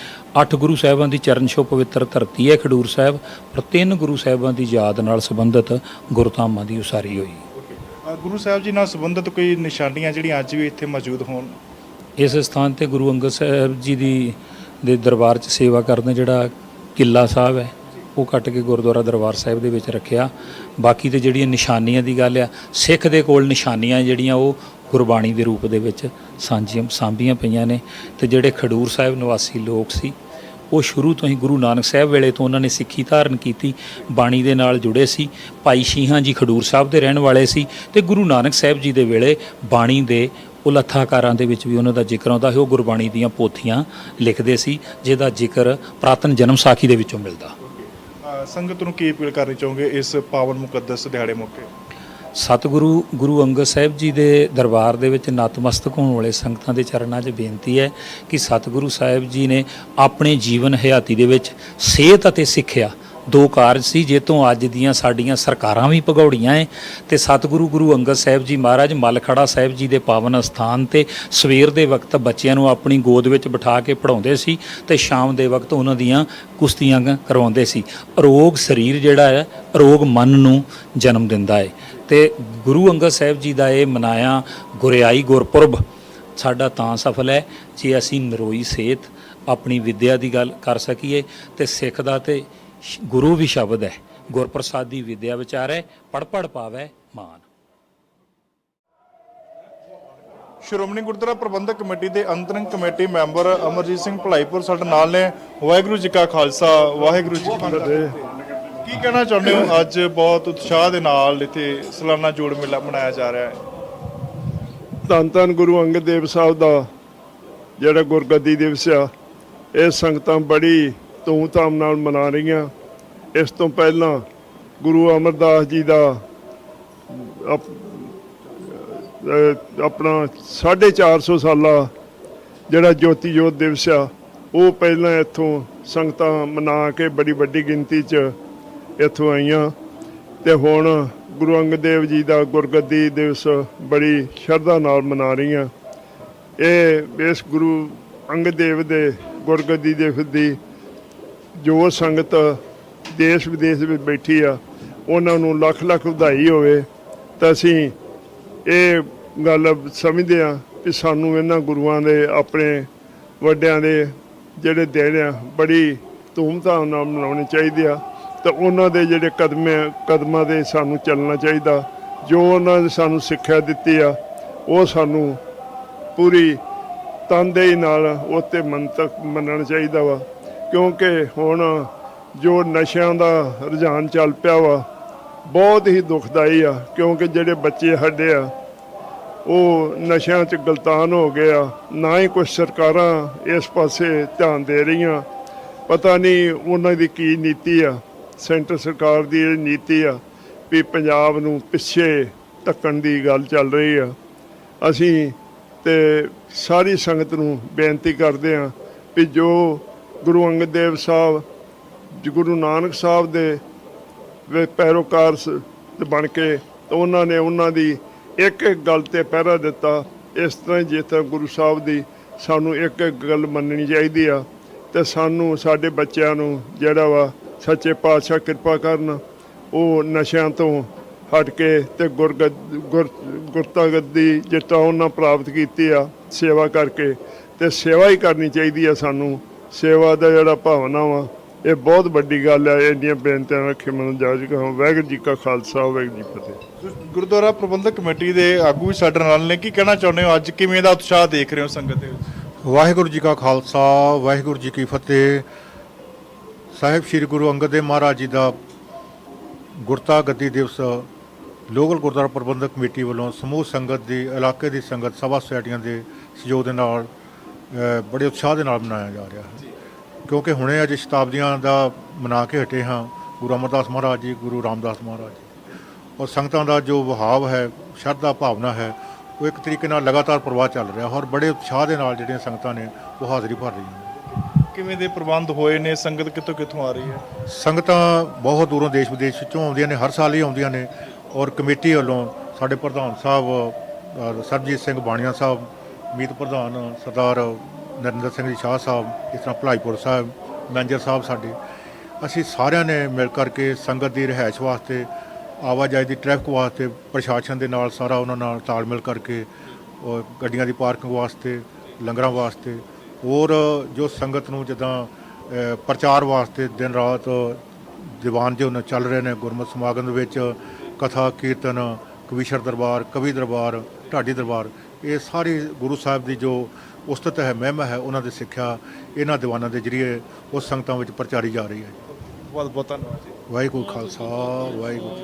ਅੱਠ ਗੁਰੂ ਸਾਹਿਬਾਂ ਦੀ ਚਰਨ ਛੋਹ ਪਵਿੱਤਰ ਧਰਤੀ ਹੈ ਖਡੂਰ ਸਾਹਿਬ ਪਰ ਤਿੰਨ ਗੁਰੂ ਸਾਹਿਬਾਂ ਦੀ ਯਾਦ ਨਾਲ ਸੰਬੰਧਿਤ ਗੁਰਧਾਮਾਂ ਦੀ ਉਸਾਰੀ ਹੋਈ। ਗੁਰੂ ਸਾਹਿਬ ਜੀ ਨਾਲ ਸੰਬੰਧਿਤ ਕੋਈ ਨਿਸ਼ਾਨੀਆਂ ਜਿਹੜੀਆਂ ਅੱਜ ਵੀ ਇੱਥੇ ਮੌਜੂਦ ਹੋਣ? ਇਸ ਸਥਾਨ ਤੇ ਗੁਰੂ ਅੰਗਦ ਸਾਹਿਬ ਜੀ ਦੀ ਦੇ ਦਰਬਾਰ 'ਚ ਸੇਵਾ ਕਰਦੇ ਜਿਹੜਾ ਕਿੱਲਾ ਸਾਹਿਬ ਹੈ, ਉਹ ਕੱਟ ਕੇ ਗੁਰਦੁਆਰਾ ਦਰਬਾਰ ਸਾਹਿਬ ਦੇ ਵਿੱਚ ਰੱਖਿਆ। ਬਾਕੀ ਤੇ ਜਿਹੜੀਆਂ ਨਿਸ਼ਾਨੀਆਂ ਦੀ ਗੱਲ ਆ, ਸਿੱਖ ਦੇ ਕੋਲ ਨਿਸ਼ਾਨੀਆਂ ਜਿਹੜੀਆਂ ਉਹ ਗੁਰਬਾਣੀ ਦੇ ਰੂਪ ਦੇ ਵਿੱਚ ਸਾਂਝੀਆਂ, ਸਾਂਭੀਆਂ ਪਈਆਂ ਨੇ। ਤੇ ਜਿਹੜੇ ਖਡੂਰ ਸਾਹਿਬ ਨਿਵਾਸੀ ਲੋਕ ਸੀ, ਉਹ ਸ਼ੁਰੂ ਤੋਂ ਹੀ ਗੁਰੂ ਨਾਨਕ ਸਾਹਿਬ ਵੇਲੇ ਤੋਂ ਉਹਨਾਂ ਨੇ ਸਿੱਖੀ ਧਾਰਨ ਕੀਤੀ, ਬਾਣੀ ਦੇ ਨਾਲ ਜੁੜੇ ਸੀ। ਭਾਈ ਸ਼ੀਹਾਂ ਜੀ ਖਡੂਰ ਸਾਹਿਬ ਦੇ ਰਹਿਣ ਵਾਲੇ ਸੀ ਤੇ ਗੁਰੂ ਨਾਨਕ ਸਾਹਿਬ ਜੀ ਦੇ ਵੇਲੇ ਬਾਣੀ ਦੇ ਉਲੱਥਾਕਾਰਾਂ ਦੇ ਵਿੱਚ ਵੀ ਉਹਨਾਂ ਦਾ ਜ਼ਿਕਰ ਆਉਂਦਾ ਹੈ ਉਹ ਗੁਰਬਾਣੀ ਦੀਆਂ ਪੋਥੀਆਂ ਲਿਖਦੇ ਸੀ ਜਿਹਦਾ ਜ਼ਿਕਰ ਪ੍ਰਾਤਨ ਜਨਮ ਸਾਖੀ ਦੇ ਵਿੱਚੋਂ ਮਿਲਦਾ। ਸੰਗਤ ਨੂੰ ਕੀ ਅਪੀਲ ਕਰਨੀ ਚਾਹੋਗੇ ਇਸ ਪਾਵਨ ਮੁਕੱਦਸ ਦਿਹਾੜੇ ਮੌਕੇ? ਸਤਿਗੁਰੂ ਗੁਰੂ ਅੰਗਦ ਸਾਹਿਬ ਜੀ ਦੇ ਦਰਬਾਰ ਦੇ ਵਿੱਚ ਨਤਮਸਤਕ ਹੋਣ ਵਾਲੇ ਸੰਗਤਾਂ ਦੇ ਚਰਨਾਂ 'ਚ ਬੇਨਤੀ ਹੈ ਕਿ ਸਤਿਗੁਰੂ ਸਾਹਿਬ ਜੀ ਨੇ ਆਪਣੇ ਜੀਵਨ ਹਯਾਤੀ ਦੇ ਵਿੱਚ ਸਿਹਤ ਅਤੇ ਸਿੱਖਿਆ ਦੋ ਕਾਰਜ ਸੀ, ਜੇ ਤੋਂ ਅੱਜ ਦੀਆਂ ਸਾਡੀਆਂ ਸਰਕਾਰਾਂ ਵੀ ਭਗੌੜੀਆਂ ਏ ਤੇ ਸਤਿਗੁਰੂ ਗੁਰੂ ਅੰਗਦ ਸਾਹਿਬ ਜੀ ਮਹਾਰਾਜ ਮਲਖੜਾ ਸਾਹਿਬ ਜੀ ਦੇ ਪਾਵਨ ਅਸਥਾਨ ਤੇ ਸਵੇਰ ਦੇ ਵਕਤ ਬੱਚਿਆਂ ਨੂੰ ਆਪਣੀ ਗੋਦ ਵਿੱਚ ਬਿਠਾ ਕੇ ਪੜਾਉਂਦੇ ਸੀ ਤੇ ਸ਼ਾਮ ਦੇ ਵਕਤ ਉਹਨਾਂ ਦੀਆਂ ਕੁਸ਼ਤੀਆਂ ਕਰਵਾਉਂਦੇ ਸੀ। ਅਰੋਗ ਸਰੀਰ ਜਿਹੜਾ ਹੈ ਅਰੋਗ ਮਨ ਨੂੰ ਜਨਮ ਦਿੰਦਾ ਹੈ ਤੇ ਗੁਰੂ ਅੰਗਦ ਸਾਹਿਬ ਜੀ ਦਾ ਇਹ ਮਨਾਇਆ ਗੁਰਿਆਈ ਗੁਰਪੁਰਬ, ਸਾਡਾ ਤਾਂ ਸਫਲ ਹੈ ਜੇ ਅਸੀਂ ਨਰੋਈ ਸਿਹਤ ਆਪਣੀ ਵਿੱਦਿਆ ਦੀ ਗੱਲ ਕਰ ਸਕੀਏ ਤੇ ਸਿੱਖ ਦਾ ਤੇ ਗੁਰੂ ਵੀ ਸ਼ਬਦ ਹੈ ਗੁਰਪ੍ਰਸਾਦੀ ਵਿਦਿਆ ਵਿਚਾਰੈ ਪੜ ਪੜ ਪਾਵੈ ਮਾਨ। ਸ਼੍ਰੋਮਣੀ ਗੁਰਦੁਆਰਾ ਪ੍ਰਬੰਧਕ ਕਮੇਟੀ ਦੇ ਅੰਤਰਿੰਗ ਕਮੇਟੀ ਮੈਂਬਰ ਅਮਰਜੀਤ ਸਿੰਘ ਭਲਾਈਪੁਰ ਸਾਡੇ ਨਾਲ ਨੇ। ਵਾਹਿਗੁਰੂ ਜੀ ਕਾ ਖਾਲਸਾ ਵਾਹਿਗੁਰੂ ਜੀ ਕੀ ਫਤਿਹ। ਕੀ ਕਹਿਣਾ ਚਾਹੁੰਦੇ ਹੋ? ਅੱਜ ਬਹੁਤ ਉਤਸ਼ਾਹ ਦੇ ਨਾਲ ਇੱਥੇ ਸਾਲਾਨਾ ਜੋੜ ਮੇਲਾ ਮਨਾਇਆ ਜਾ ਰਿਹਾ ਹੈ। ਧੰਨ ਧੰਨ ਗੁਰੂ ਅੰਗਦ ਦੇਵ ਸਾਹਿਬ ਦਾ ਜਿਹੜਾ ਗੁਰਗੱਦੀ ਦਿਵਸ ਆ ਇਹ ਸੰਗਤਾਂ ਬੜੀ ਧੂਮਧਾਮ ਨਾਲ ਮਨਾ ਰਹੀਆਂ। ਇਸ ਤੋਂ ਪਹਿਲਾਂ ਗੁਰੂ ਅਮਰਦਾਸ ਜੀ ਦਾ ਅਪ- ਅਹ ਆਪਣਾ 450 ਸਾਲਾ ਜਿਹੜਾ ਜੋਤੀ ਜੋਤ ਦਿਵਸ ਆ, ਉਹ ਪਹਿਲਾਂ ਇੱਥੋਂ ਸੰਗਤਾਂ ਮਨਾ ਕੇ ਬੜੀ ਵੱਡੀ ਗਿਣਤੀ 'ਚ ਇੱਥੋਂ ਆਈਆਂ। ਤੇ ਹੁਣ ਗੁਰੂ ਅੰਗਦ ਦੇਵ ਜੀ ਦਾ ਗੁਰਗੱਦੀ ਦਿਵਸ ਬੜੀ ਸ਼ਰਧਾ ਨਾਲ ਮਨਾ ਰਹੀਆਂ। ਇਹ ਇਸ ਗੁਰੂ ਅੰਗਦ ਦੇਵ ਦੇ ਗੁਰਗੱਦੀ ਦਿਵਸ ਦੀ ਜੋ ਸੰਗਤ ਦੇਸ਼ ਵਿਦੇਸ਼ ਵਿੱਚ ਬੈਠੀ ਆ, ਉਹਨਾਂ ਨੂੰ ਲੱਖ ਲੱਖ ਵਧਾਈ ਹੋਵੇ, ਤਾਂ ਅਸੀਂ ਇਹ ਗੱਲ ਸਮਝਦੇ ਆ ਕਿ ਸਾਨੂੰ ਇਹਨਾਂ ਗੁਰੂਆਂ ਦੇ, ਆਪਣੇ ਵੱਡਿਆਂ ਦੇ ਜਿਹੜੇ ਦਿਨ ਆ, ਬੜੀ ਧੂਮਧਾਮ ਨਾਲ ਮਨਾਉਣੇ ਚਾਹੀਦੇ ਆ, ਤਾਂ ਉਹਨਾਂ ਦੇ ਜਿਹੜੇ ਕਦਮ, ਕਦਮਾਂ ਦੇ ਸਾਨੂੰ ਚੱਲਣਾ ਚਾਹੀਦਾ। ਜੋ ਉਹਨਾਂ ਨੇ ਸਾਨੂੰ ਸਿੱਖਿਆ ਦਿੱਤੀ ਆ, ਉਹ ਸਾਨੂੰ ਪੂਰੀ ਤਨਦੇਹੀ ਨਾਲ ਉਹ 'ਤੇ ਮੰਤਕ ਮੰਨਣਾ ਚਾਹੀਦਾ ਵਾ। ਕਿਉਂਕਿ ਹੁਣ ਜੋ ਨਸ਼ਿਆਂ ਦਾ ਰੁਝਾਨ ਚੱਲ ਪਿਆ ਵਾ, ਬਹੁਤ ਹੀ ਦੁਖਦਾਈ ਆ, ਕਿਉਂਕਿ ਜਿਹੜੇ ਬੱਚੇ ਸਾਡੇ ਆ, ਉਹ ਨਸ਼ਿਆਂ 'ਚ ਗਲਤਾਨ ਹੋ ਗਏ ਆ, ਨਾ ਹੀ ਕੁਝ ਸਰਕਾਰਾਂ ਇਸ ਪਾਸੇ ਧਿਆਨ ਦੇ ਰਹੀਆਂ। ਪਤਾ ਨਹੀਂ ਉਹਨਾਂ ਦੀ ਕੀ ਨੀਤੀ ਆ, ਸੈਂਟਰ ਸਰਕਾਰ ਦੀ ਇਹ ਨੀਤੀ ਆ, ਵੀ ਪੰਜਾਬ ਨੂੰ ਪਿੱਛੇ ਧੱਕਣ ਦੀ ਗੱਲ ਚੱਲ ਰਹੀ ਆ। ਅਸੀਂ ਤੇ ਸਾਰੀ ਸੰਗਤ ਨੂੰ ਬੇਨਤੀ ਕਰਦੇ ਹਾਂ ਵੀ ਜੋ ਗੁਰੂ ਅੰਗਦ ਦੇਵ ਸਾਹਿਬ ਗੁਰੂ ਨਾਨਕ ਸਾਹਿਬ ਦੇ ਵੇ ਪੈਰੋਕਾਰ ਸ- ਬਣ ਕੇ ਤਾਂ ਉਹਨਾਂ ਨੇ ਉਹਨਾਂ ਦੀ ਇੱਕ ਇੱਕ ਗੱਲ ਤੇ ਪਹਿਰਾ ਦਿੱਤਾ। ਇਸ ਤਰ੍ਹਾਂ ਹੀ ਜਿਸ ਤਰ੍ਹਾਂ ਗੁਰੂ ਸਾਹਿਬ ਦੀ ਸਾਨੂੰ ਇੱਕ ਇੱਕ ਗੱਲ ਮੰਨਣੀ ਚਾਹੀਦੀ ਆ ਤੇ ਸਾਨੂੰ ਸਾਡੇ ਬੱਚਿਆਂ ਨੂੰ ਜਿਹੜਾ ਵਾ ਸੱਚੇ ਪਾਤਸ਼ਾਹ ਕਿਰਪਾ ਕਰਨ, ਉਹ ਨਸ਼ਿਆਂ ਤੋਂ ਹਟ ਕੇ ਤੇ ਗੁਰਗੱਦ, ਗੁਰ ਗੁਰਤਾ ਗੱਦੀ ਜਿੱਤਾ ਉਹਨਾਂ ਪ੍ਰਾਪਤ ਕੀਤੀ ਆ, ਸੇਵਾ ਕਰਕੇ ਤੇ ਸੇਵਾ ਹੀ ਕਰਨੀ ਚਾਹੀਦੀ ਆ ਸਾਨੂੰ। ਸੇਵਾ ਦਾ ਜਿਹੜਾ ਭਾਵਨਾ ਵਾ ਇਹ ਬਹੁਤ ਵੱਡੀ ਗੱਲ ਹੈ ਇੰਨੀਆਂ ਬੇਨਤੀਆਂ ਰੱਖੇ ਮਨ ਜਾਜ ਕਹਾਂ ਵਾਹਿਗੁਰੂ ਜੀ ਕਾ ਖਾਲਸਾ ਵਾਹਿਗੁਰੂ ਜੀ ਫਤਿਹ। ਗੁਰਦੁਆਰਾ ਪ੍ਰਬੰਧਕ ਕਮੇਟੀ ਦੇ ਆਗੂ ਵੀ ਸਾਡੇ ਨਾਲ ਨੇ ਕੀ ਕਹਿਣਾ ਚਾਹੁੰਦੇ ਹੋ? ਅੱਜ ਕਿਵੇਂ ਦਾ ਉਤਸ਼ਾਹ ਦੇਖ ਰਹੇ ਹੋ ਸੰਗਤ ਦੇ ਵਿੱਚ? ਵਾਹਿਗੁਰੂ ਜੀ ਕਾ ਖਾਲਸਾ ਵਾਹਿਗੁਰੂ ਜੀ ਕੀ ਫਤਿਹ। ਸਾਹਿਬ ਸ੍ਰੀ ਗੁਰੂ ਅੰਗਦ ਦੇਵ ਮਹਾਰਾਜ ਜੀ ਦਾ ਗੁਰਤਾ ਗੱਦੀ ਦਿਵਸ ਲੋਕਲ ਗੁਰਦੁਆਰਾ ਪ੍ਰਬੰਧਕ ਕਮੇਟੀ ਵੱਲੋਂ ਸਮੂਹ ਸੰਗਤ ਦੀ ਇਲਾਕੇ ਦੀ ਸੰਗਤ ਸਭਾ ਸੁਸਾਇਟੀਆਂ ਦੇ ਸਹਿਯੋਗ ਦੇ ਨਾਲ ਬੜੇ ਉਤਸ਼ਾਹ ਦੇ ਨਾਲ ਮਨਾਇਆ ਜਾ ਰਿਹਾ ਹੈ। ਕਿਉਂਕਿ ਹੁਣੇ ਅੱਜ ਸ਼ਤਾਬਦੀਆਂ ਦਾ ਮਨਾ ਕੇ ਹਟੇ ਹਾਂ ਗੁਰੂ ਅਮਰਦਾਸ ਮਹਾਰਾਜ ਜੀ ਗੁਰੂ ਰਾਮਦਾਸ ਮਹਾਰਾਜ ਜੀ। ਔਰ ਸੰਗਤਾਂ ਦਾ ਜੋ ਵਹਾਵ ਹੈ ਸ਼ਰਧਾ ਭਾਵਨਾ ਹੈ ਉਹ ਇੱਕ ਤਰੀਕੇ ਨਾਲ ਲਗਾਤਾਰ ਪ੍ਰਵਾਹ ਚੱਲ ਰਿਹਾ ਔਰ ਬੜੇ ਉਤਸ਼ਾਹ ਦੇ ਨਾਲ ਜਿਹੜੀਆਂ ਸੰਗਤਾਂ ਨੇ ਉਹ ਹਾਜ਼ਰੀ ਭਰ ਰਹੀਆਂ ਕਿਵੇਂ ਦੇ ਪ੍ਰਬੰਧ ਹੋਏ ਨੇ? ਸੰਗਤ ਕਿੱਥੋਂ ਕਿੱਥੋਂ ਆ ਰਹੀ ਹੈ? ਸੰਗਤਾਂ ਬਹੁਤ ਦੂਰੋਂ ਦੇਸ਼ ਵਿਦੇਸ਼ ਵਿੱਚੋਂ ਆਉਂਦੀਆਂ ਨੇ ਹਰ ਸਾਲ ਹੀ ਆਉਂਦੀਆਂ ਨੇ। ਔਰ ਕਮੇਟੀ ਵੱਲੋਂ ਸਾਡੇ ਪ੍ਰਧਾਨ ਸਾਹਿਬ ਸਰਬਜੀਤ ਸਿੰਘ ਬਾਣੀਆ ਸਾਹਿਬ ਮੀਤ ਪ੍ਰਧਾਨ ਸਰਦਾਰ ਨਰਿੰਦਰ ਸਿੰਘ ਜੀ ਸ਼ਾਹ ਸਾਹਿਬ, ਇਸ ਤਰ੍ਹਾਂ ਭਲਾਈਪੁਰ ਸਾਹਿਬ, ਮੈਨੇਜਰ ਸਾਹਿਬ ਸਾਡੇ, ਅਸੀਂ ਸਾਰਿਆਂ ਨੇ ਮਿਲ ਕਰਕੇ ਸੰਗਤ ਦੀ ਰਿਹਾਇਸ਼ ਵਾਸਤੇ, ਆਵਾਜਾਈ ਦੀ ਟ੍ਰੈਫਿਕ ਵਾਸਤੇ, ਪ੍ਰਸ਼ਾਸਨ ਦੇ ਨਾਲ ਸਾਰਾ ਉਹਨਾਂ ਨਾਲ ਤਾਲਮੇਲ ਕਰਕੇ ਗੱਡੀਆਂ ਦੀ ਪਾਰਕਿੰਗ ਵਾਸਤੇ, ਲੰਗਰਾਂ ਵਾਸਤੇ, ਹੋਰ ਜੋ ਸੰਗਤ ਨੂੰ ਜਿੱਦਾਂ ਪ੍ਰਚਾਰ ਵਾਸਤੇ ਦਿਨ ਰਾਤ ਦੀਵਾਨ ਜੋ ਨੇ ਚੱਲ ਰਹੇ ਨੇ, ਗੁਰਮਤਿ ਸਮਾਗਮ ਦੇ ਵਿੱਚ, ਕਥਾ, ਕੀਰਤਨ, ਕਵੀਸ਼ਰ ਦਰਬਾਰ, ਕਵੀ ਦਰਬਾਰ, ਢਾਡੀ ਦਰਬਾਰ ਇਹ ਸਾਰੀ ਗੁਰੂ ਸਾਹਿਬ ਦੀ ਜੋ ਉਸਤਤ ਹੈ ਮਹਿਮਾ ਹੈ ਉਹਨਾਂ ਦੀ ਸਿੱਖਿਆ ਇਹਨਾਂ ਦੀਵਾਨਾਂ ਦੇ ਜਰੀਏ ਉਸ ਸੰਗਤਾਂ ਵਿੱਚ ਪ੍ਰਚਾਰੀ ਜਾ ਰਹੀ ਹੈ ਬਹੁਤ ਬਹੁਤ ਧੰਨਵਾਦ ਜੀ ਵਾਹਿਗੁਰੂ ਖਾਲਸਾ ਵਾਹਿਗੁਰੂ।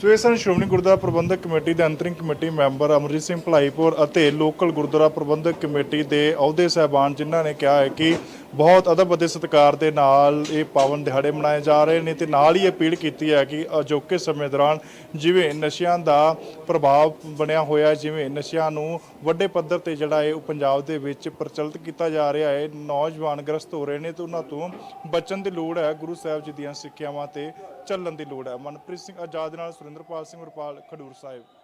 ਸੋ ਇਹ ਸਨ ਸ਼੍ਰੋਮਣੀ ਗੁਰਦੁਆਰਾ ਪ੍ਰਬੰਧਕ ਕਮੇਟੀ ਦੇ ਅੰਤਰਿੰਗ ਕਮੇਟੀ ਮੈਂਬਰ ਅਮਰਜੀਤ ਸਿੰਘ ਭਲਾਈਪੁਰ ਅਤੇ ਲੋਕਲ ਗੁਰਦੁਆਰਾ ਪ੍ਰਬੰਧਕ ਕਮੇਟੀ ਦੇ ਅਹੁਦੇ ਸਹਿਬਾਨ, ਜਿਨ੍ਹਾਂ ਨੇ ਕਿਹਾ ਹੈ ਕਿ ਬਹੁਤ ਅਦਬ ਅਤੇ ਸਤਿਕਾਰ ਦੇ ਨਾਲ ਇਹ ਪਾਵਨ ਦਿਹਾੜੇ ਮਨਾਏ ਜਾ ਰਹੇ ਨੇ ਤੇ ਨਾਲ ਹੀ ਅਪੀਲ ਕੀਤੀ ਹੈ ਕਿ ਅਜੋਕੇ ਸਮੇਂ ਦੌਰਾਨ ਜਿਵੇਂ ਨਸ਼ਿਆਂ ਦਾ ਪ੍ਰਭਾਵ ਬਣਿਆ ਹੋਇਆ ਜਿਵੇਂ ਨਸ਼ਿਆਂ ਨੂੰ ਵੱਡੇ ਪੱਧਰ ਤੇ ਜਿਹੜਾ ਹੈ ਉਹ ਪੰਜਾਬ ਦੇ ਵਿੱਚ ਪ੍ਰਚਲਿਤ ਕੀਤਾ ਜਾ ਰਿਹਾ ਹੈ, ਨੌਜਵਾਨ ਗ੍ਰਸਤ ਹੋ ਰਹੇ ਨੇ ਤੇ ਉਹਨਾਂ ਤੋਂ ਬਚਣ ਦੀ ਲੋੜ ਹੈ। ਗੁਰੂ ਸਾਹਿਬ ਜੀ ਦੀਆਂ ਸਿੱਖਿਆਵਾਂ ਤੇ ਚੱਲਣ ਦੀ ਲੋੜ ਹੈ। ਮਨਪ੍ਰੀਤ ਸਿੰਘ ਆਜ਼ਾਦ ਨਾਲ ਸੁਰਿੰਦਰਪਾਲ ਸਿੰਘ ਰੁਪਾਲ ਖਡੂਰ ਸਾਹਿਬ।